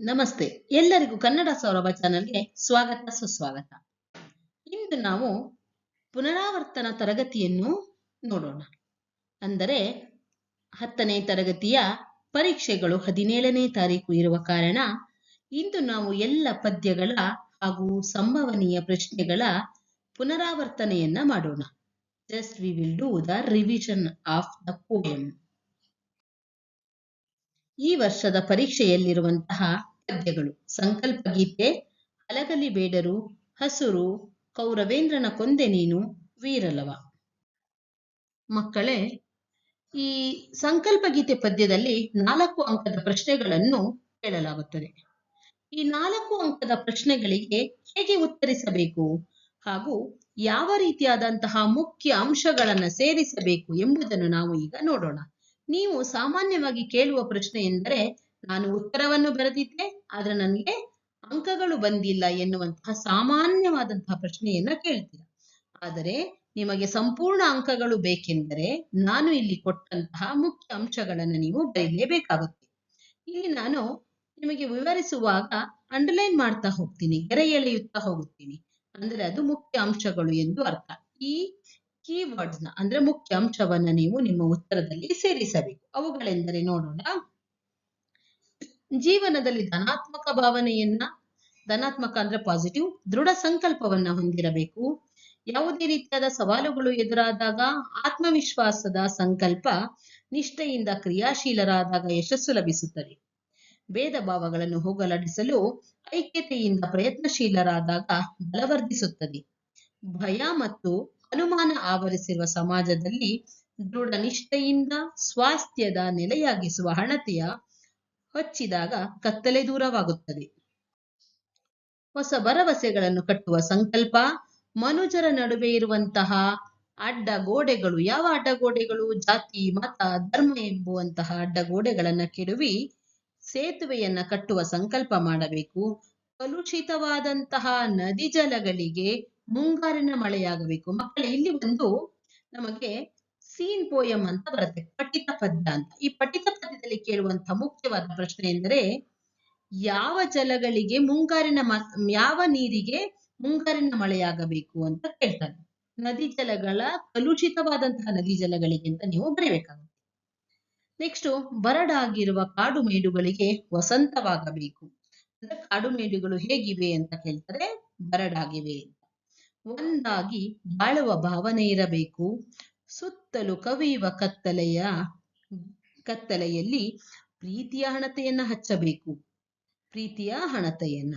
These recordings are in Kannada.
ನಮಸ್ತೆ. ಎಲ್ಲರಿಗೂ ಕನ್ನಡ ಸೌರಭ ಚಾನಲ್ಗೆ ಸ್ವಾಗತ, ಸುಸ್ವಾಗತ. ಇಂದು ನಾವು ಪುನರಾವರ್ತನ ತರಗತಿಯನ್ನು ನೋಡೋಣ. ಅಂದರೆ ಹತ್ತನೇ ತರಗತಿಯ ಪರೀಕ್ಷೆಗಳು ಹದಿನೇಳನೇ ತಾರೀಕು ಇರುವ ಕಾರಣ ಇಂದು ನಾವು ಎಲ್ಲ ಪದ್ಯಗಳ ಹಾಗೂ ಸಂಭವನೀಯ ಪ್ರಶ್ನೆಗಳ ಪುನರಾವರ್ತನೆಯನ್ನ ಮಾಡೋಣ. Just we will do the revision of the poem ಈ ವರ್ಷದ ಪರೀಕ್ಷೆಯಲ್ಲಿರುವಂತಹ ಪದ್ಯಗಳು ಸಂಕಲ್ಪ ಗೀತೆ ಅಲಗಲಿ ಬೇಡರು, ಹಸುರು, ಕೌರವೇಂದ್ರನ ಕೊಂದೆ ನೀನು, ವೀರಲವ. ಮಕ್ಕಳೇ, ಈ ಸಂಕಲ್ಪ ಗೀತೆ ಪದ್ಯದಲ್ಲಿ ನಾಲ್ಕು ಅಂಕದ ಪ್ರಶ್ನೆಗಳನ್ನು ಕೇಳಲಾಗುತ್ತದೆ. ಈ ನಾಲ್ಕು ಅಂಕದ ಪ್ರಶ್ನೆಗಳಿಗೆ ಹೇಗೆ ಉತ್ತರಿಸಬೇಕು ಹಾಗೂ ಯಾವ ರೀತಿಯಾದಂತಹ ಮುಖ್ಯ ಅಂಶಗಳನ್ನು ಸೇರಿಸಬೇಕು ಎಂಬುದನ್ನು ನಾವು ಈಗ ನೋಡೋಣ. ನೀವು ಸಾಮಾನ್ಯವಾಗಿ ಕೇಳುವ ಪ್ರಶ್ನೆ ಎಂದರೆ, ನಾನು ಉತ್ತರವನ್ನು ಬರೆದಿದ್ದೆ ಆದ್ರೆ ನನಗೆ ಅಂಕಗಳು ಬಂದಿಲ್ಲ ಎನ್ನುವಂತಹ ಸಾಮಾನ್ಯವಾದಂತಹ ಪ್ರಶ್ನೆಯನ್ನ ಕೇಳ್ತೀರ. ಆದರೆ ನಿಮಗೆ ಸಂಪೂರ್ಣ ಅಂಕಗಳು ಬೇಕೆಂದರೆ ನಾನು ಇಲ್ಲಿ ಕೊಟ್ಟಂತಹ ಮುಖ್ಯ ಅಂಶಗಳನ್ನು ನೀವು ಬರೀಲೇಬೇಕಾಗುತ್ತೆ ಇಲ್ಲಿ ನಾನು ನಿಮಗೆ ವಿವರಿಸುವಾಗ ಅಂಡರ್ಲೈನ್ ಮಾಡ್ತಾ ಹೋಗ್ತೀನಿ ಗೆರೆ ಎಳೆಯುತ್ತಾ ಹೋಗುತ್ತೀನಿ. ಅಂದ್ರೆ ಅದು ಮುಖ್ಯ ಅಂಶಗಳು ಎಂದು ಅರ್ಥ. ಈ ಕೀವರ್ಡ್ಸ್ನ ಅಂದ್ರೆ ಮುಖ್ಯ ಅಂಶವನ್ನ ನೀವು ನಿಮ್ಮ ಉತ್ತರದಲ್ಲಿ ಸೇರಿಸಬೇಕು. ಅವುಗಳೆಂದರೆ ನೋಡೋಣ. ಜೀವನದಲ್ಲಿ ಧನಾತ್ಮಕ ಭಾವನೆಯನ್ನ, ಧನಾತ್ಮಕ ಅಂದ್ರೆ ಪಾಸಿಟಿವ್ ದೃಢ ಸಂಕಲ್ಪವನ್ನ ಹೊಂದಿರಬೇಕು. ಯಾವುದೇ ರೀತಿಯಾದ ಸವಾಲುಗಳು ಎದುರಾದಾಗ ಆತ್ಮವಿಶ್ವಾಸದ ಸಂಕಲ್ಪ ನಿಷ್ಠೆಯಿಂದ ಕ್ರಿಯಾಶೀಲರಾದಾಗ ಯಶಸ್ಸು ಲಭಿಸುತ್ತದೆ. ಭೇದ ಭಾವಗಳನ್ನು ಹೋಗಲಾಡಿಸಲು ಐಕ್ಯತೆಯಿಂದ ಪ್ರಯತ್ನಶೀಲರಾದಾಗ ಬಲವರ್ಧಿಸುತ್ತದೆ ಭಯ ಮತ್ತು ಅನುಮಾನ ಆವರಿಸಿರುವ ಸಮಾಜದಲ್ಲಿ ದೃಢ ನಿಷ್ಠೆಯಿಂದ ಸ್ವಾಸ್ಥ್ಯದ ನೆಲೆಯಾಗಿಸುವ ಹಣತೆಯ ಹೊಚ್ಚಿದಾಗ ಕತ್ತಲೆ ದೂರವಾಗುತ್ತದೆ. ಹೊಸ ಭರವಸೆಗಳನ್ನು ಕಟ್ಟುವ ಸಂಕಲ್ಪ, ಮನುಜರ ನಡುವೆ ಇರುವಂತಹ ಅಡ್ಡಗೋಡೆಗಳು ಯಾವ ಅಡ್ಡಗೋಡೆಗಳು ಜಾತಿ, ಮತ, ಧರ್ಮ ಎಂಬುವಂತಹ ಅಡ್ಡಗೋಡೆಗಳನ್ನು ಕೆಡವಿ ಸೇತುವೆಯನ್ನ ಕಟ್ಟುವ ಸಂಕಲ್ಪ ಮಾಡಬೇಕು. ಕಲುಷಿತವಾದಂತಹ ನದಿ ಜಲಗಳಿಗೆ ಮುಂಗಾರಿನ ಮಳೆಯಾಗಬೇಕು. ಮಕ್ಕಳೇ, ಇಲ್ಲಿ ಒಂದು ನಮಗೆ ಸೀನ್ ಪೋಯಂ ಅಂತ ಬರುತ್ತೆ ಪಠಿತ ಪದ್ಯ ಅಂತ. ಈ ಪಠಿತ ಪದ್ಯದಲ್ಲಿ ಕೇಳುವಂತಹ ಮುಖ್ಯವಾದ ಪ್ರಶ್ನೆ ಎಂದರೆ, ಯಾವ ಜಲಗಳಿಗೆ ಮುಂಗಾರಿನ ಯಾವ ನೀರಿಗೆ ಮುಂಗಾರಿನ ಮಳೆಯಾಗಬೇಕು ಅಂತ ಕೇಳ್ತಾರೆ. ನದಿ ಜಲಗಳ ಕಲುಷಿತವಾದಂತಹ ನದಿ ಜಲಗಳಿಗೆ ಅಂತ ನೀವು ಬರೀಬೇಕಾಗುತ್ತೆ. ನೆಕ್ಸ್ಟ್ ಬರಡಾಗಿರುವ ಕಾಡು ಮೇಡುಗಳಿಗೆ ವಸಂತವಾಗಬೇಕು. ಅಂದ್ರೆ ಕಾಡು ಮೇಡುಗಳು ಹೇಗಿವೆ ಅಂತ ಕೇಳ್ತಾರೆ, ಬರಡಾಗಿವೆ ಅಂತ. ಒಂದಾಗಿ ಬಾಳುವ ಭಾವನೆ ಇರಬೇಕು. ಸುತ್ತಲೂ ಕವಿಯುವ ಕತ್ತಲೆಯ, ಕತ್ತಲೆಯಲ್ಲಿ ಪ್ರೀತಿಯ ಹಣತೆಯನ್ನ ಹಚ್ಚಬೇಕು. ಪ್ರೀತಿಯ ಹಣತೆಯನ್ನ.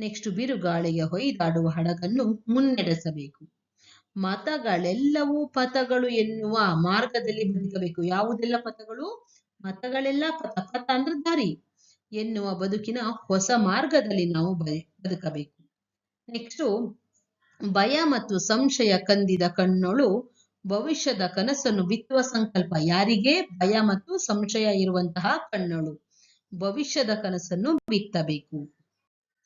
ನೆಕ್ಸ್ಟ್ ಬಿರುಗಾಳಿಗೆ ಹೊಯ್ದಾಡುವ ಹಡಗನ್ನು ಮುನ್ನಡೆಸಬೇಕು. ಮತಗಳೆಲ್ಲವೂ ಪಥಗಳು ಎನ್ನುವ ಮಾರ್ಗದಲ್ಲಿ ಬದುಕಬೇಕು. ಯಾವುದೆಲ್ಲ ಪಥಗಳು? ಮತಗಳೆಲ್ಲ ಪಥ ಪಥ ಅಂದ್ರೆ ದಾರಿ ಎನ್ನುವ ಬದುಕಿನ ಹೊಸ ಮಾರ್ಗದಲ್ಲಿ ನಾವು ಬದುಕಬೇಕು. ನೆಕ್ಸ್ಟ್ ಭಯ ಮತ್ತು ಸಂಶಯ ಕಂದಿದ ಕಣ್ಣೊಳು ಭವಿಷ್ಯದ ಕನಸನ್ನು ಬಿತ್ತುವ ಸಂಕಲ್ಪ. ಯಾರಿಗೆ? ಭಯ ಮತ್ತು ಸಂಶಯ ಇರುವಂತಹ ಕಣ್ಣಳು. ಭವಿಷ್ಯದ ಕನಸನ್ನು ಬಿತ್ತಬೇಕು.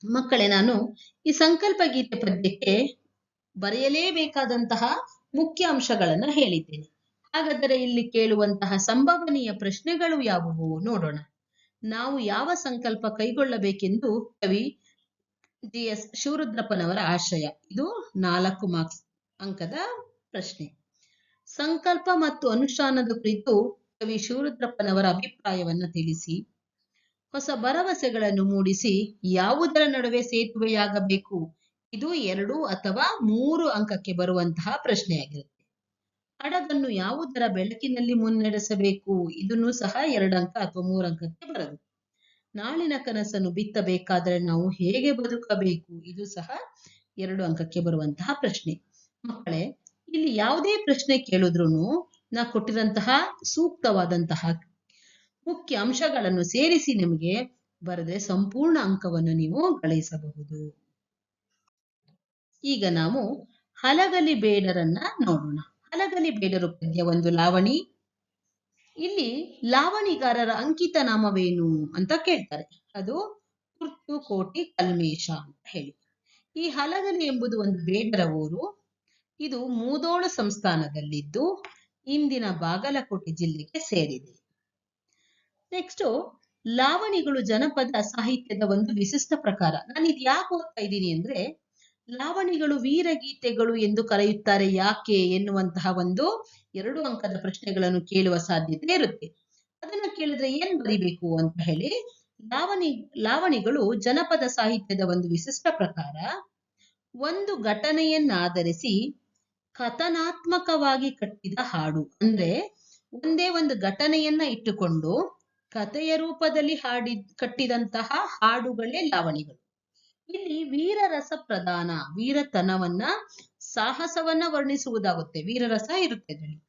ಮಕ್ಕಳೇ, ನಾನು ಈ ಸಂಕಲ್ಪ ಗೀತೆ ಪದ್ಯಕ್ಕೆ ಬರೆಯಲೇಬೇಕಾದಂತಹ ಮುಖ್ಯ ಅಂಶಗಳನ್ನ ಹೇಳಿದ್ದೇನೆ. ಹಾಗಾದರೆ ಇಲ್ಲಿ ಕೇಳುವಂತಹ ಸಂಭವನೀಯ ಪ್ರಶ್ನೆಗಳು ಯಾವುವು? ನೋಡೋಣ. ನಾವು ಯಾವ ಸಂಕಲ್ಪ ಕೈಗೊಳ್ಳಬೇಕೆಂದು ಕವಿ ಜಿ ಎಸ್ ಶಿವರುದ್ರಪ್ಪನವರ ಆಶಯ. ಇದು ನಾಲ್ಕು ಮಾರ್ಕ್ಸ್ ಅಂಕದ ಪ್ರಶ್ನೆ. ಸಂಕಲ್ಪ ಮತ್ತು ಅನುಷ್ಠಾನದ ಕುರಿತು ಕವಿ ಶಿವರುದ್ರಪ್ಪನವರ ಅಭಿಪ್ರಾಯವನ್ನು ತಿಳಿಸಿ. ಹೊಸ ಭರವಸೆಗಳನ್ನು ಮೂಡಿಸಿ ಯಾವುದರ ನಡುವೆ ಸೇತುವೆಯಾಗಬೇಕು? ಇದು ಎರಡು ಅಥವಾ ಮೂರು ಅಂಕಕ್ಕೆ ಬರುವಂತಹ ಪ್ರಶ್ನೆಯಾಗಿರುತ್ತೆ. ಹಡಗನ್ನು ಯಾವುದರ ಬೆಳಕಿನಲ್ಲಿ ಮುನ್ನಡೆಸಬೇಕು? ಇದನ್ನು ಸಹ ಎರಡು ಅಂಕ ಅಥವಾ ಮೂರು ಅಂಕಕ್ಕೆ ಬರದು. ನಾಳಿನ ಕನಸನ್ನು ಬಿತ್ತಬೇಕಾದರೆ ನಾವು ಹೇಗೆ ಬದುಕಬೇಕು? ಇದು ಸಹ ಎರಡು ಅಂಕಕ್ಕೆ ಬರುವಂತಹ ಪ್ರಶ್ನೆ. ಮಕ್ಕಳೇ ಇಲ್ಲಿ ಯಾವುದೇ ಪ್ರಶ್ನೆ ಕೇಳಿದ್ರು ನಾ ಕೊಟ್ಟಿರಂತಹ ಸೂಕ್ತವಾದಂತಹ ಮುಖ್ಯ ಅಂಶಗಳನ್ನು ಸೇರಿಸಿ ನಿಮಗೆ ಬರೆದ್ರೆ ಸಂಪೂರ್ಣ ಅಂಕವನ್ನು ನೀವು ಗಳಿಸಬಹುದು. ಈಗ ನಾವು ಹಲಗಲಿ ಬೇಡರನ್ನ ನೋಡೋಣ. ಹಲಗಲಿ ಬೇಡರು ಪದ್ಯ ಒಂದು ಲಾವಣಿ. ಇಲ್ಲಿ ಲಾವಣಿಗಾರರ ಅಂಕಿತ ನಾಮವೇನು ಅಂತ ಕೇಳ್ತಾರೆ. ಅದು ತುರ್ತು ಕೋಟಿ ಕಲ್ಮೇಶ ಅಂತ ಹೇಳಿ. ಈ ಹಲಗಲಿ ಎಂಬುದು ಒಂದು ಬೇಡರ ಊರು. ಇದು ಮೂದೋಳ ಸಂಸ್ಥಾನದಲ್ಲಿದ್ದು ಇಂದಿನ ಬಾಗಲಕೋಟೆ ಜಿಲ್ಲೆಗೆ ಸೇರಿದೆ. ನೆಕ್ಸ್ಟ್ ಲಾವಣಿಗಳು ಜನಪದ ಸಾಹಿತ್ಯದ ಒಂದು ವಿಶಿಷ್ಟ ಪ್ರಕಾರ. ನಾನು ಇದು ಯಾಕೆ ಓದ್ತಾ ಇದ್ದೀನಿ ಅಂದ್ರೆ, ಲಾವಣಿಗಳು ವೀರಗೀತೆಗಳು ಎಂದು ಕರೆಯುತ್ತಾರೆ ಯಾಕೆ ಎನ್ನುವಂತಹ ಒಂದು ಎರಡು ಅಂಕದ ಪ್ರಶ್ನೆಗಳನ್ನು ಕೇಳುವ ಸಾಧ್ಯತೆ ಇರುತ್ತೆ. ಅದನ್ನು ಕೇಳಿದ್ರೆ ಏನ್ ಬರಿಬೇಕು ಅಂತ ಹೇಳಿ, ಲಾವಣಿ, ಲಾವಣಿಗಳು ಜನಪದ ಸಾಹಿತ್ಯದ ಒಂದು ವಿಶಿಷ್ಟ ಪ್ರಕಾರ, ಒಂದು ಘಟನೆಯನ್ನಾಧರಿಸಿ ಕಥನಾತ್ಮಕವಾಗಿ ಕಟ್ಟಿದ ಹಾಡು. ಅಂದ್ರೆ ಒಂದೇ ಒಂದು ಘಟನೆಯನ್ನ ಇಟ್ಟುಕೊಂಡು ಕಥೆಯ ರೂಪದಲ್ಲಿ ಹಾಡಿ, ಕಟ್ಟಿದಂತಹ ಹಾಡುಗಳೇ ಲಾವಣಿಗಳು. ಇಲ್ಲಿ ವೀರರಸ ಪ್ರಧಾನ, ವೀರತನವನ್ನ ಸಾಹಸವನ್ನ ವರ್ಣಿಸುವುದಾಗುತ್ತೆ. ವೀರರಸ ಇರುತ್ತೆ ಇದರಲ್ಲಿ.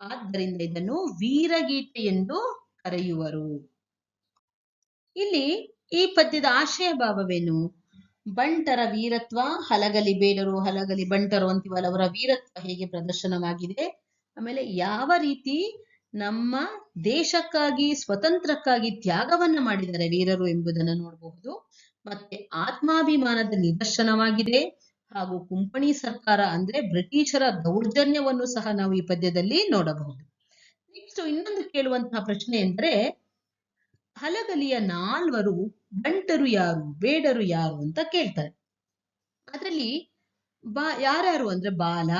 ಆದ್ದರಿಂದ ಇದನ್ನು ವೀರಗೀತೆ ಎಂದು ಕರೆಯುವರು. ಇಲ್ಲಿ ಈ ಪದ್ಯದ ಆಶಯ ಭಾವವೇನು ಬಂಟರ ವೀರತ್ವ, ಹಲಗಲಿ ಬೇಡರು, ಹಲಗಲಿ ಬಂಟರು ಅಂತೀವಲ್ಲ, ಅವರ ವೀರತ್ವ ಹೇಗೆ ಪ್ರದರ್ಶನವಾಗಿದೆ. ಆಮೇಲೆ ಯಾವ ರೀತಿ ನಮ್ಮ ದೇಶಕ್ಕಾಗಿ, ಸ್ವತಂತ್ರಕ್ಕಾಗಿ ತ್ಯಾಗವನ್ನ ಮಾಡಿದ್ದಾರೆ ವೀರರು ಎಂಬುದನ್ನು ನೋಡಬಹುದು. ಮತ್ತೆ ಆತ್ಮಾಭಿಮಾನದ ನಿದರ್ಶನವಾಗಿದೆ. ಹಾಗೂ ಕುಂಪಣಿ ಸರ್ಕಾರ ಅಂದ್ರೆ ಬ್ರಿಟಿಷರ ದೌರ್ಜನ್ಯವನ್ನು ಸಹ ನಾವು ಈ ಪದ್ಯದಲ್ಲಿ ನೋಡಬಹುದು. ನೆಕ್ಸ್ಟ್ ಇನ್ನೊಂದು ಕೇಳುವಂತಹ ಪ್ರಶ್ನೆ ಎಂದರೆ, ಹಲಗಲಿಯ ನಾಲ್ವರು ಬಂಟರು ಯಾರು, ಬೇಡರು ಯಾರು ಅಂತ ಕೇಳ್ತಾರೆ. ಅದರಲ್ಲಿ ಬಾ, ಯಾರ್ಯಾರು ಅಂದ್ರೆ ಬಾಲ,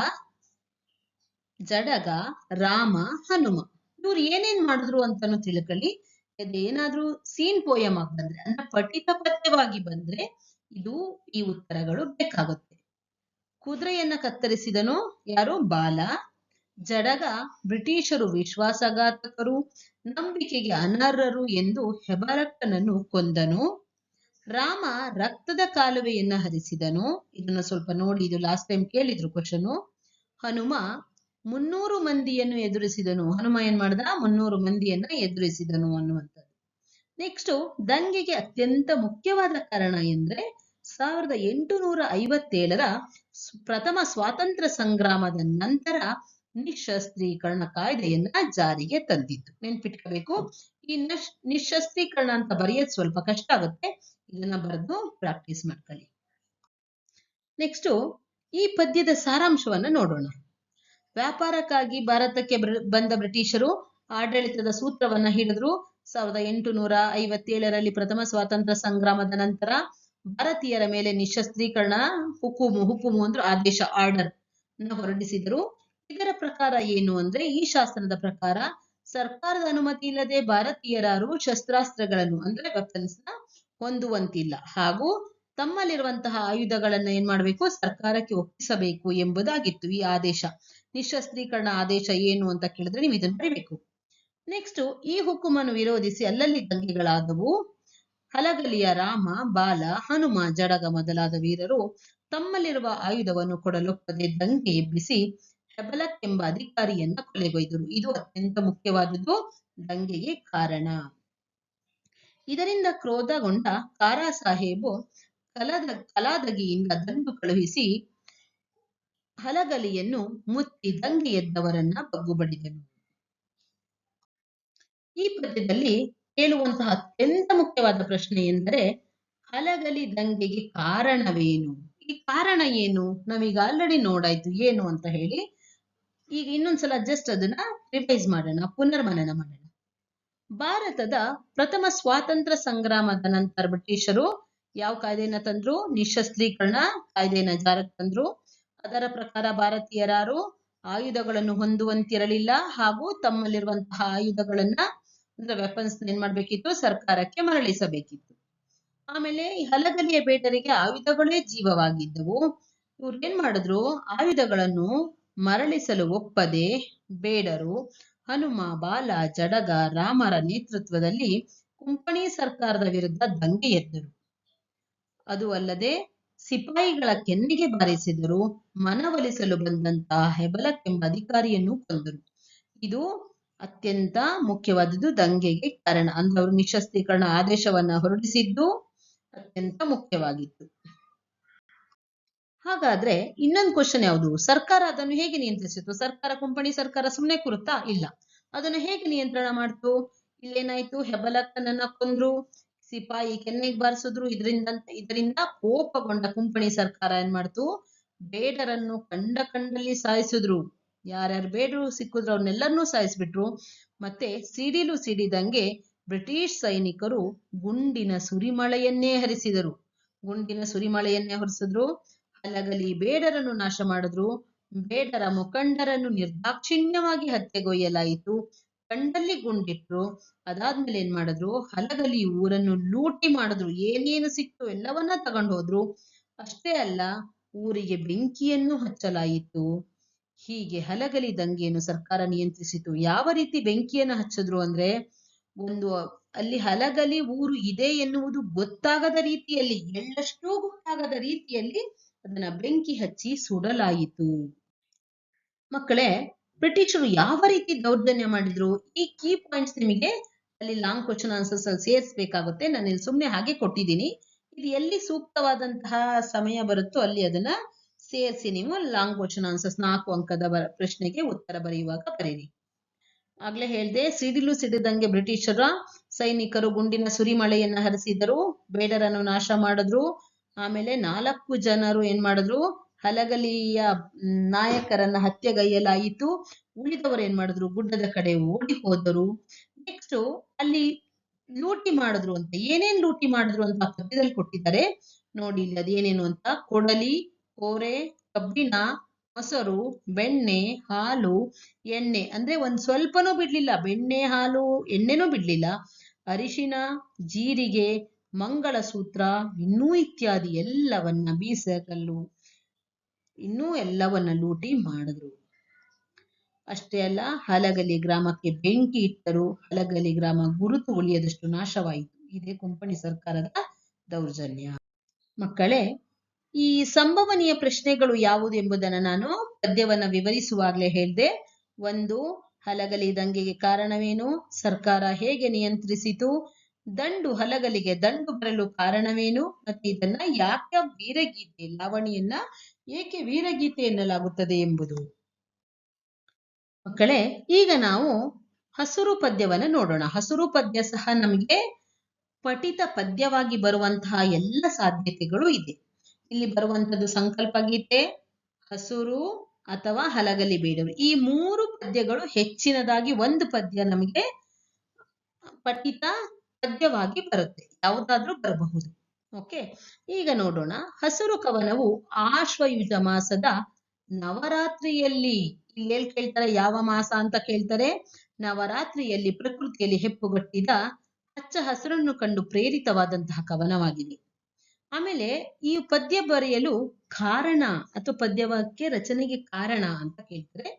ಜಡಗ, ರಾಮ, ಹನುಮ. ಇವ್ರು ಏನೇನ್ ಮಾಡಿದ್ರು ಅಂತಾನು ತಿಳ್ಕೊಳ್ಳಿ. ಅದೇನಾದ್ರೂ ಸೀನ್ ಪೋಯಮ್ ಆಗಿ ಬಂದ್ರೆ, ಅಂದ್ರೆ ಪಠಿತ ಬಂದ್ರೆ ಇದು ಈ ಉತ್ತರಗಳು ಬೇಕಾಗುತ್ತೆ. ಕುದುರೆಯನ್ನ ಕತ್ತರಿಸಿದನು ಯಾರು? ಬಾಲ. ಜಡಗ, ಬ್ರಿಟಿಷರು ವಿಶ್ವಾಸಘಾತಕರು. ನಂಬಿಕೆಗೆ ಅನರ್ಹರು ಎಂದು ಹೆಬರಕ್ಕನನ್ನು ಕೊಂದನು. ರಾಮ ರಕ್ತದ ಕಾಲುವೆಯನ್ನ ಹರಿಸಿದನು. ಇದನ್ನ ಸ್ವಲ್ಪ ನೋಡಿ, ಇದು ಲಾಸ್ಟ್ ಟೈಮ್ ಕೇಳಿದ್ರು ಕ್ವಶನು ಹನುಮ ಮುನ್ನೂರು ಮಂದಿಯನ್ನು ಎದುರಿಸಿದನು. ಹನುಮ ಏನ್ ಮಾಡ್ದ? ಮುನ್ನೂರು ಮಂದಿಯನ್ನ ಎದುರಿಸಿದನು ಅನ್ನುವಂಥದ್ದು. ನೆಕ್ಸ್ಟ್ ದಂಗೆಗೆ ಅತ್ಯಂತ ಮುಖ್ಯವಾದ ಕಾರಣ ಎಂದ್ರೆ, ಸಾವಿರದ ಎಂಟುನೂರ ಐವತ್ತೇಳರ ಪ್ರಥಮ ಸ್ವಾತಂತ್ರ್ಯ ಸಂಗ್ರಾಮದ ನಂತರ ನಿಶಸ್ತ್ರೀಕರಣ ಕಾಯ್ದೆಯನ್ನ ಜಾರಿಗೆ ತಂದಿತ್ತು ನೆನ್ಪಿಟ್ಕೋಬೇಕು, ಈ ನಶ್, ನಿಶಸ್ತ್ರೀಕರಣ ಅಂತ ಬರೆಯೋದು ಸ್ವಲ್ಪ ಕಷ್ಟ ಆಗುತ್ತೆ. ಇದನ್ನ ಬರೆದು ಪ್ರಾಕ್ಟೀಸ್ ಮಾಡ್ಕೊಳ್ಳಿ. ನೆಕ್ಸ್ಟ್ ಈ ಪದ್ಯದ ಸಾರಾಂಶವನ್ನ ನೋಡೋಣ. ವ್ಯಾಪಾರಕ್ಕಾಗಿ ಭಾರತಕ್ಕೆ ಬಂದ ಬ್ರಿಟಿಷರು ಆಡಳಿತದ ಸೂತ್ರವನ್ನ ಹಿಡಿದ್ರು. ಸಾವಿರದ ಎಂಟುನೂರ ಐವತ್ತೇಳರಲ್ಲಿ ಪ್ರಥಮ ಸ್ವಾತಂತ್ರ್ಯ ಸಂಗ್ರಾಮದ ನಂತರ ಭಾರತೀಯರ ಮೇಲೆ ನಿಶಸ್ತ್ರೀಕರಣ, ಹುಕುಮು ಹುಕುಮು ಅಂದ್ರೆ ಆದೇಶ ಆರ್ಡರ್ ಹೊರಡಿಸಿದರು. ಇದರ ಪ್ರಕಾರ ಏನು ಅಂದ್ರೆ ಈ ಶಾಸನದ ಪ್ರಕಾರ ಸರ್ಕಾರದ ಅನುಮತಿ ಇಲ್ಲದೆ ಭಾರತೀಯರಾರು ಶಸ್ತ್ರಾಸ್ತ್ರಗಳನ್ನು ಅಂದ್ರೆ ವೆಪನ್ಸ್ ಹೊಂದುವಂತಿಲ್ಲ. ಹಾಗೂ ತಮ್ಮಲ್ಲಿರುವಂತಹ ಆಯುಧಗಳನ್ನ ಏನ್ ಮಾಡಬೇಕು? ಸರ್ಕಾರಕ್ಕೆ ಒಪ್ಪಿಸಬೇಕು ಎಂಬುದಾಗಿತ್ತು ಈ ಆದೇಶ. ನಿಶಸ್ತ್ರೀಕರಣ ಆದೇಶ ಏನು ಅಂತ ಕೇಳಿದ್ರೆ ನೀವು ಇದನ್ನು ಬರೀಬೇಕು. ನೆಕ್ಸ್ಟ್ ಈ ಹುಕುಮನ್ನು ವಿರೋಧಿಸಿ ಅಲ್ಲಲ್ಲಿ ದಂಗೆಗಳಾದವು. ಹಲಗಲಿಯ ರಾಮ, ಬಾಲ, ಹನುಮ, ಜಡಗ ಮೊದಲಾದ ವೀರರು ತಮ್ಮಲ್ಲಿರುವ ಆಯುಧವನ್ನು ಕೊಡಲೊಪ್ಪದೆ ದಂಗೆ ಎಬ್ಬಿಸಿ ಹೆಬಲಕ್ ಎಂಬ ಅಧಿಕಾರಿಯನ್ನ ಕೊಲೆಗೈದರು ಇದು ಅತ್ಯಂತ ಮುಖ್ಯವಾದದ್ದು ದಂಗೆಗೆ ಕಾರಣ. ಇದರಿಂದ ಕ್ರೋಧಗೊಂಡ ಕಾರಾ ಸಾಹೇಬು ಕಲದ, ಕಲಾದಗಿಯಿಂದ ದಂಡು ಕಳುಹಿಸಿ ಹಲಗಲಿಯನ್ನು ಮುತ್ತಿ ದಂಗೆ ಎದ್ದವರನ್ನ ಬಗ್ಗುಬಡಿದನು. ಈ ಪದ್ಯದಲ್ಲಿ ಕೇಳುವಂತಹ ಅತ್ಯಂತ ಮುಖ್ಯವಾದ ಪ್ರಶ್ನೆ ಎಂದರೆ, ಹಲಗಲಿ ದಂಗೆಗೆ ಕಾರಣವೇನು? ಈ ಕಾರಣ ಏನು? ನಾವೀಗ ಆಲ್ರೆಡಿ ನೋಡಾಯ್ತು, ಏನು ಅಂತ ಹೇಳಿ ಈಗ ಇನ್ನೊಂದ್ಸಲ ಜಸ್ಟ್ ಅದನ್ನ ರಿವೈಸ್ ಮಾಡೋಣ, ಪುನರ್ಮನನ ಮಾಡೋಣ. ಭಾರತದ ಪ್ರಥಮ ಸ್ವಾತಂತ್ರ್ಯ ಸಂಗ್ರಾಮದ ನಂತರ ಬ್ರಿಟಿಷರು ಯಾವ ಕಾಯ್ದೆಯನ್ನ ತಂದ್ರು? ನಿಶಸ್ತ್ರೀಕರಣ ಕಾಯ್ದೆಯನ್ನ ಜಾರಿಗೆ ತಂದ್ರು. ಅದರ ಪ್ರಕಾರ ಭಾರತೀಯರಾರು ಆಯುಧಗಳನ್ನು ಹೊಂದುವಂತಿರಲಿಲ್ಲ ಹಾಗೂ ತಮ್ಮಲ್ಲಿರುವಂತಹ ಆಯುಧಗಳನ್ನ ಅಂದ್ರೆ ವೆಪನ್ಸ್ ಏನ್ ಮಾಡ್ಬೇಕಿತ್ತು? ಸರ್ಕಾರಕ್ಕೆ ಮರಳಿಸಬೇಕಿತ್ತು. ಆಮೇಲೆ ಹಲಗಲಿಯ ಬೇಟರಿಗೆ ಆಯುಧಗಳೇ ಜೀವವಾಗಿದ್ದವು. ಇವ್ರು ಏನ್ ಮಾಡಿದ್ರು? ಆಯುಧಗಳನ್ನು ಮರಳಿಸಲು ಒಪ್ಪದೆ ಬೇಡರು. ಹನುಮ, ಬಾಲ, ಜಡಗ, ರಾಮರ ನೇತೃತ್ವದಲ್ಲಿ ಕುಂಪಣಿ ಸರ್ಕಾರದ ವಿರುದ್ಧ ದಂಗೆ ಎದ್ದರು. ಅದು ಅಲ್ಲದೆ ಸಿಪಾಯಿಗಳ ಕೆನ್ನಿಗೆ ಬಾರಿಸಿದರು, ಮನವೊಲಿಸಲು ಬಂದಂತಹ ಹೆಬಲಕ್ಕೆಂಬ ಅಧಿಕಾರಿಯನ್ನು ಕೊಂದರು. ಇದು ಅತ್ಯಂತ ಮುಖ್ಯವಾದದ್ದು ದಂಗೆಗೆ ಕಾರಣ. ಅಂದ್ರೆ ಅವರು ನಿಶಸ್ತ್ರೀಕರಣ ಆದೇಶವನ್ನ ಹೊರಡಿಸಿದ್ದು ಅತ್ಯಂತ ಮುಖ್ಯವಾಗಿತ್ತು. ಹಾಗಾದ್ರೆ ಇನ್ನೊಂದು ಕ್ವಶನ್ ಯಾವುದು? ಸರ್ಕಾರ ಅದನ್ನು ಹೇಗೆ ನಿಯಂತ್ರಿಸಿತು? ಸರ್ಕಾರ ಕುಂಪಣಿ ಸರ್ಕಾರ ಸುಮ್ಮನೆ ಕೂರುತ್ತಾ ಇಲ್ಲ. ಅದನ್ನು ಹೇಗೆ ನಿಯಂತ್ರಣ ಮಾಡ್ತು? ಇಲ್ಲೇನಾಯ್ತು? ಹೆಬಲಕ್ಕನನ್ನ ಕೊಂದ್ರು, ಸಿಪಾಯಿ ಕೆನ್ನೆಗ್ ಬಾರಿಸಿದ್ರು ಇದರಿಂದ ಇದರಿಂದ ಕೋಪಗೊಂಡ ಕುಂಪಣಿ ಸರ್ಕಾರ ಏನ್ ಮಾಡ್ತು? ಬೇಡರನ್ನು ಕಂಡ ಕಂಡಲ್ಲಿ ಸಾಯಿಸಿದ್ರು. ಯಾರ್ಯಾರು ಬೇಡರು ಸಿಕ್ಕಿದ್ರು ಅವ್ರನ್ನೆಲ್ಲರನ್ನೂ ಸಾಯಿಸ್ಬಿಟ್ರು. ಮತ್ತೆ ಸಿಡಿಲು ಸಿಡಿದಂಗೆ ಬ್ರಿಟಿಷ್ ಸೈನಿಕರು ಗುಂಡಿನ ಸುರಿಮಳೆಯನ್ನೇ ಹರಿಸಿದರು. ಗುಂಡಿನ ಸುರಿಮಳೆಯನ್ನೇ ಹೊರಿಸಿದ್ರು. ಹಲಗಲಿ ಬೇಡರನ್ನು ನಾಶ ಮಾಡಿದ್ರು, ಬೇಡರ ಮುಖಂಡರನ್ನು ನಿರ್ದಾಕ್ಷಿಣ್ಯವಾಗಿ ಹತ್ಯೆಗೊಯ್ಯಲಾಯಿತು. ಕಂಡಲ್ಲಿ ಗುಂಡಿಟ್ರು, ಅದಾದ್ಮೇಲೆ ಏನ್ ಮಾಡಿದ್ರು? ಹಲಗಲಿ ಊರನ್ನು ಲೂಟಿ ಮಾಡಿದ್ರು. ಏನೇನು ಸಿಕ್ತು ಎಲ್ಲವನ್ನ ತಗೊಂಡು ಹೋದ್ರು ಅಷ್ಟೇ ಅಲ್ಲ, ಊರಿಗೆ ಬೆಂಕಿಯನ್ನು ಹಚ್ಚಲಾಯಿತು. ಹೀಗೆ ಹಲಗಲಿ ದಂಗೆಯನ್ನು ಸರ್ಕಾರ ನಿಯಂತ್ರಿಸಿತು. ಯಾವ ರೀತಿ ಬೆಂಕಿಯನ್ನು ಹಚ್ಚಿದ್ರು ಅಂದ್ರೆ, ಒಂದು ಅಲ್ಲಿ ಹಲಗಲಿ ಊರು ಇದೆ ಎನ್ನುವುದು ಗೊತ್ತಾಗದ ರೀತಿಯಲ್ಲಿ, ಎಳ್ಳಷ್ಟೂ ಗೊತ್ತಾಗದ ರೀತಿಯಲ್ಲಿ ಅದನ್ನ ಬೆಂಕಿ ಹಚ್ಚಿ ಸುಡಲಾಯಿತು. ಮಕ್ಕಳೇ, ಬ್ರಿಟಿಷರು ಯಾವ ರೀತಿ ದೌರ್ಜನ್ಯ ಮಾಡಿದ್ರು? ಈ ಕೀ ಪಾಯಿಂಟ್ಸ್ ನಿಮಗೆ ಅಲ್ಲಿ ಲಾಂಗ್ ಕ್ವಶನ್ ಆನ್ಸರ್ಸ್ ಅಲ್ಲಿ ಸೇರಿಸಬೇಕಾಗುತ್ತೆ. ನಾನು ಇಲ್ಲಿ ಸುಮ್ಮನೆ ಹಾಗೆ ಕೊಟ್ಟಿದ್ದೀನಿ. ಇದು ಎಲ್ಲಿ ಸೂಕ್ತವಾದಂತಹ ಸಮಯ ಬರುತ್ತೋ ಅಲ್ಲಿ ಅದನ್ನ ಸೇರಿಸಿ ನೀವು ಲಾಂಗ್ ಕ್ವಶನ್ ಆನ್ಸರ್ಸ್ ನಾಲ್ಕು ಅಂಕದ ಪ್ರಶ್ನೆಗೆ ಉತ್ತರ ಬರೆಯುವಾಗ ಬರೀರಿ. ಆಗ್ಲೇ ಹೇಳ್ದೆ, ಸಿಡಿಲು ಸಿಡಿದಂಗೆ ಬ್ರಿಟಿಷರ ಸೈನಿಕರು ಗುಂಡಿನ ಸುರಿಮಳೆಯನ್ನ ಹರಿಸಿದರು ಬೇಡರನ್ನು ನಾಶ ಮಾಡಿದ್ರು. ಆಮೇಲೆ ನಾಲ್ಕು ಜನರು ಏನ್ ಮಾಡಿದ್ರು? ಹಲಗಲಿಯ ನಾಯಕರನ್ನ ಹತ್ಯೆಗೈಯಲಾಯಿತು ಉಳಿದವರು ಏನ್ ಮಾಡಿದ್ರು? ಗುಡ್ಡದ ಕಡೆ ಓಡಿ ಹೋದರು. ನೆಕ್ಸ್ಟ್ ಅಲ್ಲಿ ಲೂಟಿ ಮಾಡಿದ್ರು ಅಂತ. ಏನೇನ್ ಲೂಟಿ ಮಾಡಿದ್ರು ಅಂತ ಪದ್ಯದಲ್ಲಿ ಕೊಟ್ಟಿದ್ದಾರೆ. ನೋಡಿ ಇಲ್ಲಿ ಅದೇನೇನು ಅಂತ. ಕೊಡಲಿ, ಕೋರೆ, ಕಬ್ಬಿಣ, ಮೊಸರು, ಬೆಣ್ಣೆ, ಹಾಲು, ಎಣ್ಣೆ. ಅಂದ್ರೆ ಒಂದ್ ಸ್ವಲ್ಪನೂ ಬಿಡ್ಲಿಲ್ಲ. ಬೆಣ್ಣೆ, ಹಾಲು, ಎಣ್ಣೆನೂ ಬಿಡ್ಲಿಲ್ಲ. ಅರಿಶಿನ, ಜೀರಿಗೆ ಮಂಗಳಸೂತ್ರ ಇನ್ನೂ ಇತ್ಯಾದಿ ಎಲ್ಲವನ್ನ ಬೀಸಕಲ್ಲು, ಇನ್ನೂ ಎಲ್ಲವನ್ನ ಲೂಟಿ ಮಾಡಿದ್ರು. ಅಷ್ಟೇ ಅಲ್ಲ, ಹಲಗಲಿ ಗ್ರಾಮಕ್ಕೆ ಬೆಂಕಿ ಇಟ್ಟರು, ಹಲಗಲಿ ಗ್ರಾಮ ಗುರುತು ಉಳಿಯದಷ್ಟು ನಾಶವಾಯಿತು. ಇದೇ ಕೊಂಪಣಿ ಸರ್ಕಾರದ ದೌರ್ಜನ್ಯ. ಮಕ್ಕಳೇ, ಈ ಸಂಭವನೀಯ ಪ್ರಶ್ನೆಗಳು ಯಾವುದು ಎಂಬುದನ್ನು ನಾನು ಪದ್ಯವನ್ನ ವಿವರಿಸುವಾಗಲೇ ಹೇಳಿದೆ. ಒಂದು, ಹಲಗಲಿ ದಂಗೆಗೆ ಕಾರಣವೇನು? ಸರ್ಕಾರ ಹೇಗೆ ನಿಯಂತ್ರಿಸಿತು? ದಂಡು ಹಲಗಲಿಗೆ ದಂಡು ಬರಲು ಕಾರಣವೇನು? ಮತ್ತೆ ಇದನ್ನ ಯಾಕೆ ವೀರಗೀತೆ, ಲಾವಣಿಯನ್ನ ಏಕೆ ವೀರಗೀತೆ ಎನ್ನಲಾಗುತ್ತದೆ ಎಂಬುದು. ಮಕ್ಕಳೇ, ಈಗ ನಾವು ಹಸುರು ಪದ್ಯವನ್ನ ನೋಡೋಣ. ಹಸುರು ಪದ್ಯ ಸಹ ನಮಗೆ ಪಠಿತ ಪದ್ಯವಾಗಿ ಬರುವಂತಹ ಎಲ್ಲ ಸಾಧ್ಯತೆಗಳು ಇದೆ. ಇಲ್ಲಿ ಬರುವಂತದ್ದು ಸಂಕಲ್ಪ ಗೀತೆ ಹಸುರು ಅಥವಾ ಹಲಗಲಿ ಬೇಡರು ಈ ಮೂರು ಪದ್ಯಗಳು ಹೆಚ್ಚಿನದಾಗಿ ಒಂದು ಪದ್ಯ ನಮಗೆ ಪಠಿತ ಪದ್ಯವಾಗಿ ಬರುತ್ತೆ, ಯಾವುದಾದ್ರೂ ಬರಬಹುದು. ಓಕೆ ಈಗ ನೋಡೋಣ, ಹಸಿರು ಕವನವು ಆಶ್ವಯುಜ ಮಾಸದ ನವರಾತ್ರಿಯಲ್ಲಿ, ಇಲ್ಲಿ ಕೇಳ್ತಾರೆ? ಯಾವ ಮಾಸ ಅಂತ ಕೇಳ್ತಾರೆ? ನವರಾತ್ರಿಯಲ್ಲಿ ಪ್ರಕೃತಿಯಲ್ಲಿ ಹೆಪ್ಪುಗಟ್ಟಿದ ಹಚ್ಚ ಹಸಿರನ್ನು ಕಂಡು ಪ್ರೇರಿತವಾದಂತಹ ಕವನವಾಗಿದೆ. ಆಮೇಲೆ ಈ ಪದ್ಯ ಬರೆಯಲು ಕಾರಣ ಅಥವಾ ಪದ್ಯವಾಕ್ಯ ರಚನೆಗೆ ಕಾರಣ ಅಂತ ಕೇಳ್ತಾರೆ.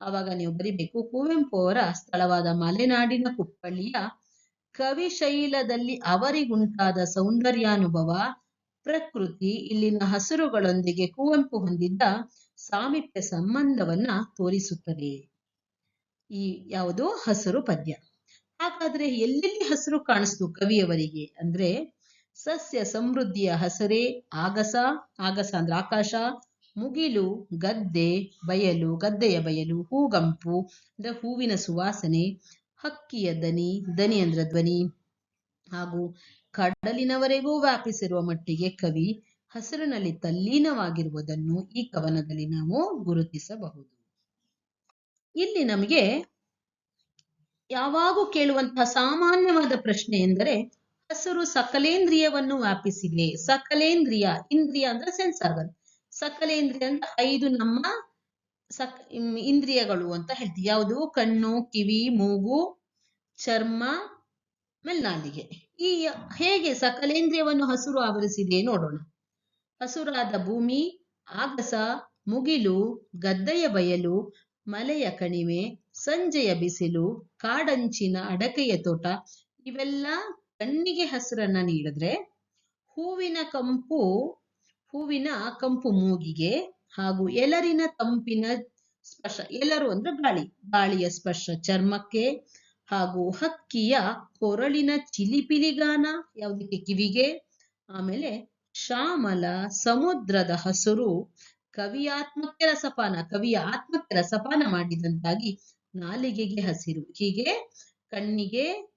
ಆವಾಗ ನೀವು ಬರಿಬೇಕು. ಕುವೆಂಪು ಅವರ ಸ್ಥಳವಾದ ಮಲೆನಾಡಿನ ಕುಪ್ಪಳ್ಳಿಯ ಕವಿಶೈಲದಲ್ಲಿ ಅವರಿಗುಂಟಾದ ಸೌಂದರ್ಯಾನುಭವ, ಪ್ರಕೃತಿ, ಇಲ್ಲಿನ ಹಸಿರುಗಳೊಂದಿಗೆ ಕುವೆಂಪು ಹೊಂದಿದ್ದ ಸಾಮೀಪ್ಯ ಸಂಬಂಧವನ್ನ ತೋರಿಸುತ್ತದೆ. ಈ ಯಾವುದು ಹಸಿರು ಪದ್ಯ. ಹಾಗಾದ್ರೆ ಎಲ್ಲೆಲ್ಲಿ ಹಸಿರು ಕಾಣಿಸ್ತು ಕವಿಯವರಿಗೆ? ಅಂದ್ರೆ ಸಸ್ಯ ಸಮೃದ್ಧಿಯ ಹಸರೇ, ಆಗಸ ಆಗಸ ಅಂದ್ರೆ ಆಕಾಶ, ಮುಗಿಲು, ಗದ್ದೆ, ಬಯಲು, ಗದ್ದೆಯ ಬಯಲು, ಹೂಗಂಪು, ಅಂದ್ರೆ ಹೂವಿನ ಸುವಾಸನೆ ಹಕ್ಕಿಯ ದನಿ ದನಿ ಅಂದ್ರ ಧ್ವನಿ. ಹಾಗೂ ಕಡಲಿನವರೆಗೂ ವ್ಯಾಪಿಸಿರುವ ಮಟ್ಟಿಗೆ ಕವಿ ಹಸಿರಿನಲ್ಲಿ ತಲ್ಲೀನವಾಗಿರುವುದನ್ನು ಈ ಕವನದಲ್ಲಿ ನಾವು ಗುರುತಿಸಬಹುದು. ಇಲ್ಲಿ ನಮಗೆ ಯಾವಾಗೂ ಕೇಳುವಂತಹ ಸಾಮಾನ್ಯವಾದ ಪ್ರಶ್ನೆ ಎಂದರೆ, ಹಸಿರು ಸಕಲೇಂದ್ರಿಯವನ್ನು ವ್ಯಾಪಿಸಿದೆ. ಸಕಲೇಂದ್ರಿಯ, ಇಂದ್ರಿಯ ಅಂದ್ರೆ ಸೆನ್ಸ್ ಆರ್ಗನ್ ಸಕಲೇಂದ್ರಿಯ ಅಂತ ಐದು ನಮ್ಮ ಸಕ್ ಇಂದ್ರಿಯಗಳು ಅಂತ ಹೇಳ್ತೀವಿ. ಯಾವುದು? ಕಣ್ಣು, ಕಿವಿ, ಮೂಗು, ಚರ್ಮ ಆಮೇಲೆ ನಾಲಿಗೆ ಈ ಹೇಗೆ ಸಕಲೇಂದ್ರಿಯವನ್ನು ಹಸುರು ಆವರಿಸಿದೆ ನೋಡೋಣ. ಹಸುರಾದ ಭೂಮಿ, ಆಗಸ, ಮುಗಿಲು, ಗದ್ದೆಯ ಬಯಲು, ಮಲೆಯ ಕಣಿವೆ, ಸಂಜೆಯ ಬಿಸಿಲು, ಕಾಡಂಚಿನ ಅಡಕೆಯ ತೋಟ, ಇವೆಲ್ಲ ಕಣ್ಣಿಗೆ ಹಸಿರನ್ನ ನೀಡಿದ್ರೆ, ಹೂವಿನ ಕಂಪು ಹೂವಿನ ಕಂಪು ಮೂಗಿಗೆ ಹಾಗೂ ಎಲರಿನ ತಂಪಿನ ಸ್ಪರ್ಶ, ಎಲ್ಲರೂ ಅಂದ್ರೆ ಗಾಳಿ, ಗಾಳಿಯ ಸ್ಪರ್ಶ, ಚರ್ಮಕ್ಕೆ ಹಾಗೂ ಹಕ್ಕಿಯ ಕೊರಳಿನ ಚಿಲಿಪಿಲಿಗಾನ, ಯಾವುದಕ್ಕೆ? ಕಿವಿಗೆ. ಆಮೇಲೆ ಶ್ಯಾಮಲ, ಸಮುದ್ರದ ಹಸುರು ಕವಿಯ ಆತ್ಮಕ್ಕೆ ರಸಪಾನ ಕವಿಯ ಆತ್ಮಕ್ಕೆ ರಸಪಾನ ಮಾಡಿದಂತಾಗಿ ನಾಲಿಗೆಗೆ ಹಸಿರು. ಹೀಗೆ ಕಣ್ಣಿಗೆ,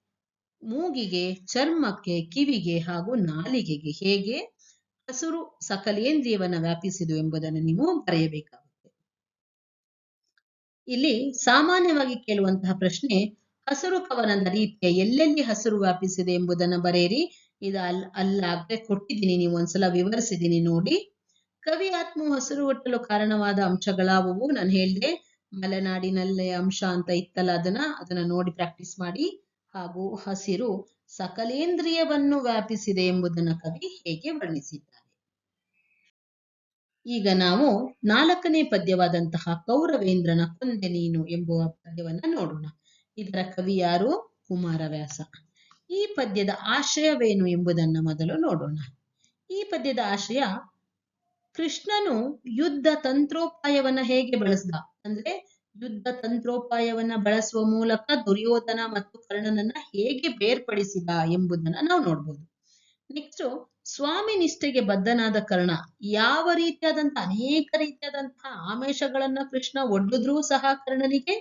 ಮೂಗಿಗೆ, ಚರ್ಮಕ್ಕೆ, ಕಿವಿಗೆ ಹಾಗೂ ನಾಲಿಗೆಗೆ ಹೇಗೆ? ಹಸುರು ಸಕಲೇಂದ್ರಿಯವನ್ನ ವ್ಯಾಪಿಸಿದು ಎಂಬುದನ್ನು ನೀವು ಬರೆಯಬೇಕಾಗುತ್ತೆ ಇಲ್ಲಿ ಸಾಮಾನ್ಯವಾಗಿ ಕೇಳುವಂತಹ ಪ್ರಶ್ನೆ, ಹಸಿರು ಕವನದ ರೀತಿಯ ಎಲ್ಲೆಲ್ಲಿ ಹಸಿರು ವ್ಯಾಪಿಸಿದೆ ಎಂಬುದನ್ನು ಬರೆಯಿರಿ. ಇದು ಅಲ್ ಅಲ್ಲಾಗದೆ ಕೊಟ್ಟಿದ್ದೀನಿ, ನೀವು ಒಂದ್ಸಲ ವಿವರಿಸಿದ್ದೀನಿ ನೋಡಿ. ಕವಿ ಆತ್ಮ ಹಸಿರು ಒಟ್ಟಲು ಕಾರಣವಾದ ಅಂಶಗಳಾವುವು? ನಾನು ಹೇಳಿದೆ, ಮಲೆನಾಡಿನಲ್ಲೇ ಅಂಶ ಅಂತ ಇತ್ತಲ್ಲ ಅದನ್ನ ಅದನ್ನ ನೋಡಿ ಪ್ರಾಕ್ಟೀಸ್ ಮಾಡಿ. ಹಾಗೂ ಹಸಿರು ಸಕಲೇಂದ್ರಿಯವನ್ನು ವ್ಯಾಪಿಸಿದೆ ಎಂಬುದನ್ನು ಕವಿ ಹೇಗೆ ವರ್ಣಿಸಿದ್ದಾರೆ? ಈಗ ನಾವು ನಾಲ್ಕನೇ ಪದ್ಯವಾದಂತಹ ಕೌರವೇಂದ್ರನ ಕೊಂದೆ ನೀನು ಎಂಬುವ ಪದ್ಯವನ್ನ ನೋಡೋಣ. ಇದರ ಕವಿ ಯಾರು? ಕುಮಾರವ್ಯಾಸ. ಈ ಪದ್ಯದ ಆಶಯವೇನು ಎಂಬುದನ್ನ ಮೊದಲು ನೋಡೋಣ. ಈ ಪದ್ಯದ ಆಶಯ ಕೃಷ್ಣನು ಯುದ್ಧ ತಂತ್ರೋಪಾಯವನ್ನ ಹೇಗೆ ಬಳಸ್ದ? ಅಂದ್ರೆ ಯುದ್ಧ ತಂತ್ರೋಪಾಯವನ್ನ ಬಳಸುವ ಮೂಲಕ ದುರ್ಯೋಧನ ಮತ್ತು ಕರ್ಣನನ್ನ ಹೇಗೆ ಬೇರ್ಪಡಿಸಿದ ಎಂಬುದನ್ನ ನಾವು ನೋಡ್ಬೋದು. ನೆಕ್ಸ್ಟ್ ಸ್ವಾಮಿ ನಿಷ್ಠೆಗೆ ಬದ್ಧನಾದ ಕರ್ಣ ಯಾವ ರೀತಿಯಾದಂತಹ ಅನೇಕ ರೀತಿಯಾದಂತಹ ಆಮೇಶಗಳನ್ನ ಕೃಷ್ಣ ಒಡ್ಡಿದ್ರೂ ಸಹ ಕರ್ಣನಿಗೆ,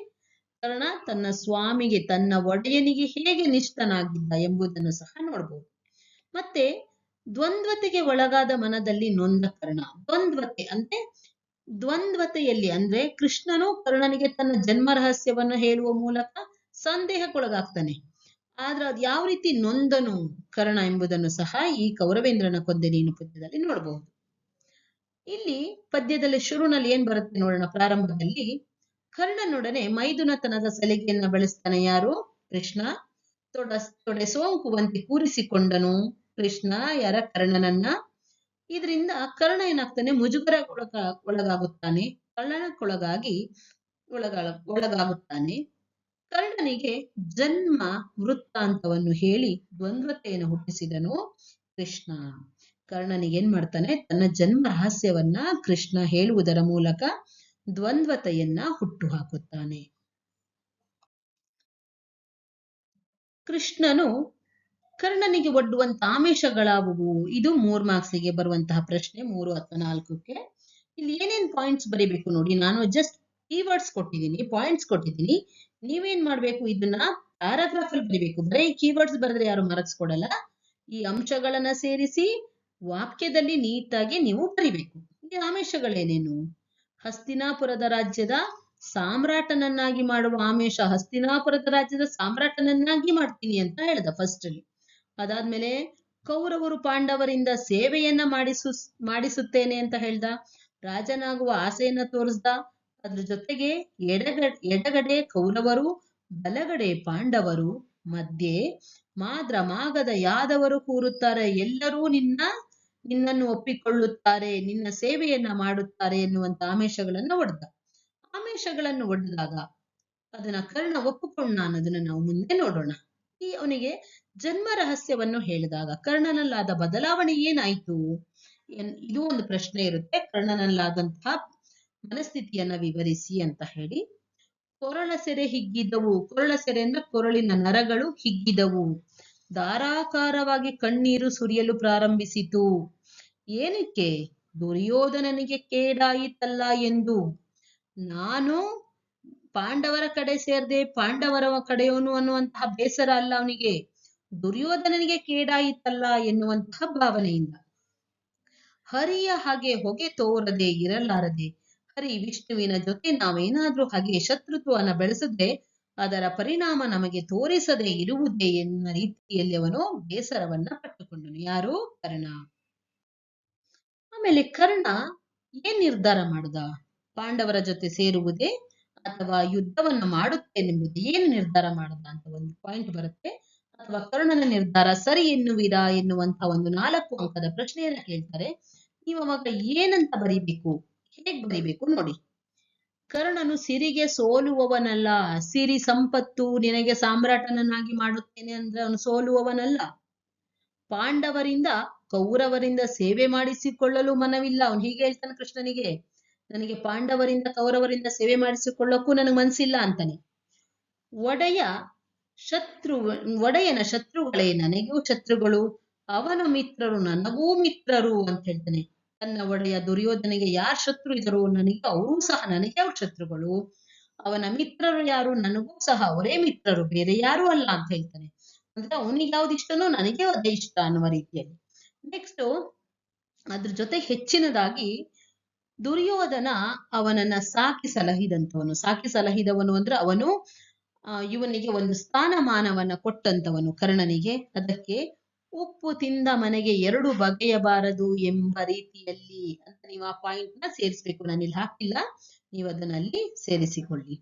ಕರ್ಣ ತನ್ನ ಸ್ವಾಮಿಗೆ, ತನ್ನ ಒಡೆಯನಿಗೆ ಹೇಗೆ ನಿಷ್ಠನಾಗಿದ್ದ ಎಂಬುದನ್ನು ಸಹ ನೋಡ್ಬೋದು. ಮತ್ತೆ ದ್ವಂದ್ವತೆಗೆ ಒಳಗಾದ ಮನದಲ್ಲಿ ನೊಂದ ಕರ್ಣ. ದ್ವಂದ್ವತೆ ಅಂದ್ರೆ ದ್ವಂದ್ವತೆಯಲ್ಲಿ, ಅಂದ್ರೆ ಕೃಷ್ಣನು ಕರ್ಣನಿಗೆ ತನ್ನ ಜನ್ಮ ರಹಸ್ಯವನ್ನು ಹೇಳುವ ಮೂಲಕ ಸಂದೇಹಕ್ಕೊಳಗಾಗ್ತಾನೆ. ಆದ್ರೆ ಅದು ಯಾವ ರೀತಿ ನೊಂದನು ಕರ್ಣ ಎಂಬುದನ್ನು ಸಹ ಈ ಕೌರವೇಂದ್ರನ ಕೊಂದೆ ನೀನು ಪದ್ಯದಲ್ಲಿ ನೋಡಬಹುದು ಇಲ್ಲಿ ಪದ್ಯದಲ್ಲಿ ಶುರುನಲ್ಲಿ ಏನ್ ಬರುತ್ತೆ ನೋಡೋಣ, ಪ್ರಾರಂಭದಲ್ಲಿ ಕರ್ಣನೊಡನೆ ಮೈದುನತನದ ಸಲಿಗೆಯನ್ನ ಬಳಸ್ತಾನೆ ಯಾರು? ಕೃಷ್ಣ. ತೊಡ, ತೊಡೆ ಸೋಂಕುವಂತೆ ಕೂರಿಸಿಕೊಂಡನು ಕೃಷ್ಣ, ಯಾರ ಕರ್ಣನನ್ನ? ಇದರಿಂದ ಕರ್ಣ ಏನಾಗ್ತಾನೆ ಮುಜುಗರ ಒಳಗ ಒಳಗಾಗುತ್ತಾನೆ ಕರ್ಣನಕ್ಕೊಳಗಾಗಿ ಒಳಗ ಒಳಗಾಗುತ್ತಾನೆ. ಕರ್ಣನಿಗೆ ಜನ್ಮ ವೃತ್ತಾಂತವನ್ನು ಹೇಳಿ ದ್ವಂದ್ವತೆಯನ್ನು ಹುಟ್ಟಿಸಿದನು ಕೃಷ್ಣ. ಕರ್ಣನಿಗೆ ಏನ್ ಮಾಡ್ತಾನೆ, ತನ್ನ ಜನ್ಮ ರಹಸ್ಯವನ್ನ ಕೃಷ್ಣ ಹೇಳುವುದರ ಮೂಲಕ ದ್ವಂದ್ವತೆಯನ್ನ ಹುಟ್ಟು ಹಾಕುತ್ತಾನೆ ಕೃಷ್ಣನು ಕರ್ಣನಿಗೆ ಒಡ್ಡುವಂತ ಆಮಿಷಗಳಾವುವು? ಇದು ಮೂರ್ ಮಾರ್ಕ್ಸಿಗೆ ಬರುವಂತಹ ಪ್ರಶ್ನೆ ಮೂರು ಅಥವಾ ನಾಲ್ಕಕ್ಕೆ. ಇಲ್ಲಿ ಏನೇನ್ ಪಾಯಿಂಟ್ಸ್ ಬರೀಬೇಕು ನೋಡಿ, ನಾನು ಜಸ್ಟ್ ಕೀವರ್ಡ್ಸ್ ಕೊಟ್ಟಿದ್ದೀನಿ ಪಾಯಿಂಟ್ಸ್ ಕೊಟ್ಟಿದ್ದೀನಿ. ನೀವೇನ್ ಮಾಡ್ಬೇಕು? ಇದನ್ನ ಪ್ಯಾರಾಗ್ರಾಫ್ ಅಲ್ಲಿ ಬರೀಬೇಕು. ಬರೀ ಕೀವರ್ಡ್ಸ್ ಬರೆದ್ರೆ ಯಾರು ಮಾರ್ಕ್ಸ್ ಈ ಅಂಶಗಳನ್ನ ಸೇರಿಸಿ ವಾಕ್ಯದಲ್ಲಿ ನೀಟಾಗಿ ನೀವು ಬರಿಬೇಕು. ಈ ಆಮಿಷಗಳೇನೇನು? ಹಸ್ತಿನಾಪುರದ ರಾಜ್ಯದ ಸಾಮ್ರಾಟನನ್ನಾಗಿ ಮಾಡುವ ಆಮಿಷ ಹಸ್ತಿನಾಪುರದ ರಾಜ್ಯದ ಸಾಮ್ರಾಟನನ್ನಾಗಿ ಮಾಡ್ತೀನಿ ಅಂತ ಹೇಳ್ದ ಫಸ್ಟ್ ಅಲ್ಲಿ. ಅದಾದ್ಮೇಲೆ ಕೌರವರು ಪಾಂಡವರಿಂದ ಸೇವೆಯನ್ನ ಮಾಡಿಸು, ಮಾಡಿಸುತ್ತೇನೆ ಅಂತ ಹೇಳ್ದ. ರಾಜನಾಗುವ ಆಸೆಯನ್ನ ತೋರಿಸ್ದ. ಅದ್ರ ಜೊತೆಗೆ ಎಡಗಡೆ ಎಡಗಡೆ ಕೌರವರು, ಬಲಗಡೆ ಪಾಂಡವರು, ಮಧ್ಯೆ ಮಾದ್ರ ಮಾಗದ ಯಾದವರು ಕೂರುತ್ತಾರೆ. ಎಲ್ಲರೂ ನಿನ್ನ, ನಿನ್ನನ್ನು ಒಪ್ಪಿಕೊಳ್ಳುತ್ತಾರೆ, ನಿನ್ನ ಸೇವೆಯನ್ನ ಮಾಡುತ್ತಾರೆ ಎನ್ನುವಂತ ಆಮೇಶಗಳನ್ನ ಒಡ್ದ. ಆಮೇಶಗಳನ್ನು ಒಡ್ಡಿದಾಗ ಅದನ್ನ ಕರ್ಣ ಒಪ್ಪಿಕೊಂಡ ಅನ್ನೋದನ್ನ ನಾವು ಮುಂದೆ ನೋಡೋಣ. ಈ ಅವನಿಗೆ ಜನ್ಮ ರಹಸ್ಯವನ್ನು ಹೇಳಿದಾಗ ಕರ್ಣನಲ್ಲಾದ ಬದಲಾವಣೆ ಏನಾಯ್ತು? ಇದು ಒಂದು ಪ್ರಶ್ನೆ ಇರುತ್ತೆ. ಕರ್ಣನಲ್ಲಾದಂತಹ ಮನಸ್ಥಿತಿಯನ್ನ ವಿವರಿಸಿ ಅಂತ ಹೇಳಿ. ಕೊರಳ ಸೆರೆ ಹಿಗ್ಗಿದ್ದವು. ಕೊರಳ ಸೆರೆ ಅಂದ್ರೆ ಕೊರಳಿನ ನರಗಳು ಹಿಗ್ಗಿದವು ಧಾರಾಕಾರವಾಗಿ ಕಣ್ಣೀರು ಸುರಿಯಲು ಪ್ರಾರಂಭಿಸಿತು. ಏನಕ್ಕೆ? ದುರ್ಯೋಧನನಿಗೆ ಕೇಡಾಯಿತಲ್ಲ ಎಂದು. ನಾನು ಪಾಂಡವರ ಕಡೆ ಸೇರ್ದೆ ಪಾಂಡವರ ಕಡೆಯವನು ಅನ್ನುವಂತಹ ಬೇಸರ ಅಲ್ಲ ಅವನಿಗೆ. ದುರ್ಯೋಧನನಿಗೆ ಕೇಡಾಯಿತಲ್ಲ ಎನ್ನುವಂತಹ ಭಾವನೆಯಿಂದ. ಹರಿಯ ಹಾಗೆ ಹೊಗೆ ತೋರದೆ ಇರಲಾರದೆ, ಹರಿ ವಿಷ್ಣುವಿನ ಜೊತೆ ನಾವೇನಾದ್ರೂ ಹಾಗೆ ಶತ್ರುತ್ವವನ್ನು ಬೆಳೆಸಿದ್ರೆ ಅದರ ಪರಿಣಾಮ ನಮಗೆ ತೋರಿಸದೆ ಇರುವುದೇ ಎನ್ನ ರೀತಿಯಲ್ಲಿ ಅವನು ಬೇಸರವನ್ನ ಪಟ್ಟುಕೊಂಡನು. ಯಾರು? ಕರ್ಣ. ಆಮೇಲೆ ಕರ್ಣ ಏನ್ ನಿರ್ಧಾರ ಮಾಡುದ? ಪಾಂಡವರ ಜೊತೆ ಸೇರುವುದೇ ಅಥವಾ ಯುದ್ಧವನ್ನ ಮಾಡುತ್ತೇನೆಂಬುದು ಏನು ನಿರ್ಧಾರ ಮಾಡುದ ಅಂತ ಒಂದು ಪಾಯಿಂಟ್ ಬರುತ್ತೆ. ಅಥವಾ ಕರ್ಣನ ನಿರ್ಧಾರ ಸರಿ ಎನ್ನುವಿರಾ ಎನ್ನುವಂತಹ ಒಂದು ನಾಲ್ಕು ಅಂಕದ ಪ್ರಶ್ನೆಯನ್ನ ಕೇಳ್ತಾರೆ. ನೀವು ಅವಾಗ ಏನಂತ ಬರಿಬೇಕು? ಹೇಗ್ ಬರಿಬೇಕು ನೋಡಿ. ಕರ್ಣನು ಸಿರಿಗೆ ಸೋಲುವವನಲ್ಲ. ಸಿರಿ ಸಂಪತ್ತು ನಿನಗೆ ಸಾಮ್ರಾಟನನ್ನಾಗಿ ಮಾಡುತ್ತೇನೆ ಅಂದ್ರೆ ಅವನು ಸೋಲುವವನಲ್ಲ. ಪಾಂಡವರಿಂದ, ಕೌರವರಿಂದ ಸೇವೆ ಮಾಡಿಸಿಕೊಳ್ಳಲು ಮನವಿಲ್ಲ. ಅವನು ಹೀಗೆ ಹೇಳ್ತಾನೆ ಕೃಷ್ಣನಿಗೆ. ನನಗೆ ಪಾಂಡವರಿಂದ, ಕೌರವರಿಂದ ಸೇವೆ ಮಾಡಿಸಿಕೊಳ್ಳಕ್ಕೂ ನನಗೆ ಮನ್ಸಿಲ್ಲ ಅಂತಾನೆ. ಒಡೆಯ ಶತ್ರು, ಒಡೆಯನ ಶತ್ರುಗಳೇ ನನಗೂ ಶತ್ರುಗಳು, ಅವನ ಮಿತ್ರರು, ನನಗೂ ಮಿತ್ರರು ಅಂತ ಹೇಳ್ತಾನೆ. ತನ್ನ ಒಡೆಯ ದುರ್ಯೋಧನೆಗೆ ಯಾರ್ ಶತ್ರು ಇದ್ದರು ನನಗೆ ಅವರೂ ಸಹ, ನನಗೆ ಅವ್ರ ಶತ್ರುಗಳು. ಅವನ ಮಿತ್ರರು ಯಾರು? ನನಗೂ ಸಹ, ಅವರೇ ಮಿತ್ರರು, ಬೇರೆ ಯಾರು ಅಲ್ಲ ಅಂತ ಹೇಳ್ತಾನೆ. ಅಂದ್ರೆ ಅವನಿಗೆ ಯಾವ್ದು ಇಷ್ಟನೋ ನನಗೆ ಅದೇ ಇಷ್ಟ ಅನ್ನುವ ರೀತಿಯಲ್ಲಿ. ನೆಕ್ಸ್ಟ್ ಅದ್ರ ಜೊತೆ ಹೆಚ್ಚಿನದಾಗಿ ದುರ್ಯೋಧನ ಅವನನ್ನ ಸಾಕಿ ಸಲಹಿದಂತವನು ಸಾಕಿ ಸಲಹಿದವನು ಅಂದ್ರೆ ಅವನು ಇವನಿಗೆ ಒಂದು ಸ್ಥಾನಮಾನವನ್ನ ಕೊಟ್ಟಂತವನು ಕರ್ಣನಿಗೆ. ಅದಕ್ಕೆ ಉಪ್ಪು ತಿಂದ ಮನೆಗೆ ಎರಡು ಬಗೆಯಬಾರದು ಎಂಬ ರೀತಿಯಲ್ಲಿ ಅಂತ ನೀವು ಆ ಪಾಯಿಂಟ್ನ ಸೇರಿಸ್ಬೇಕು. ಇಲ್ಲಿ ಹಾಕಿಲ್ಲ. ನೀವು ಅದನ್ನಲ್ಲಿ ಸೇರಿಸಿಕೊಳ್ಳಿ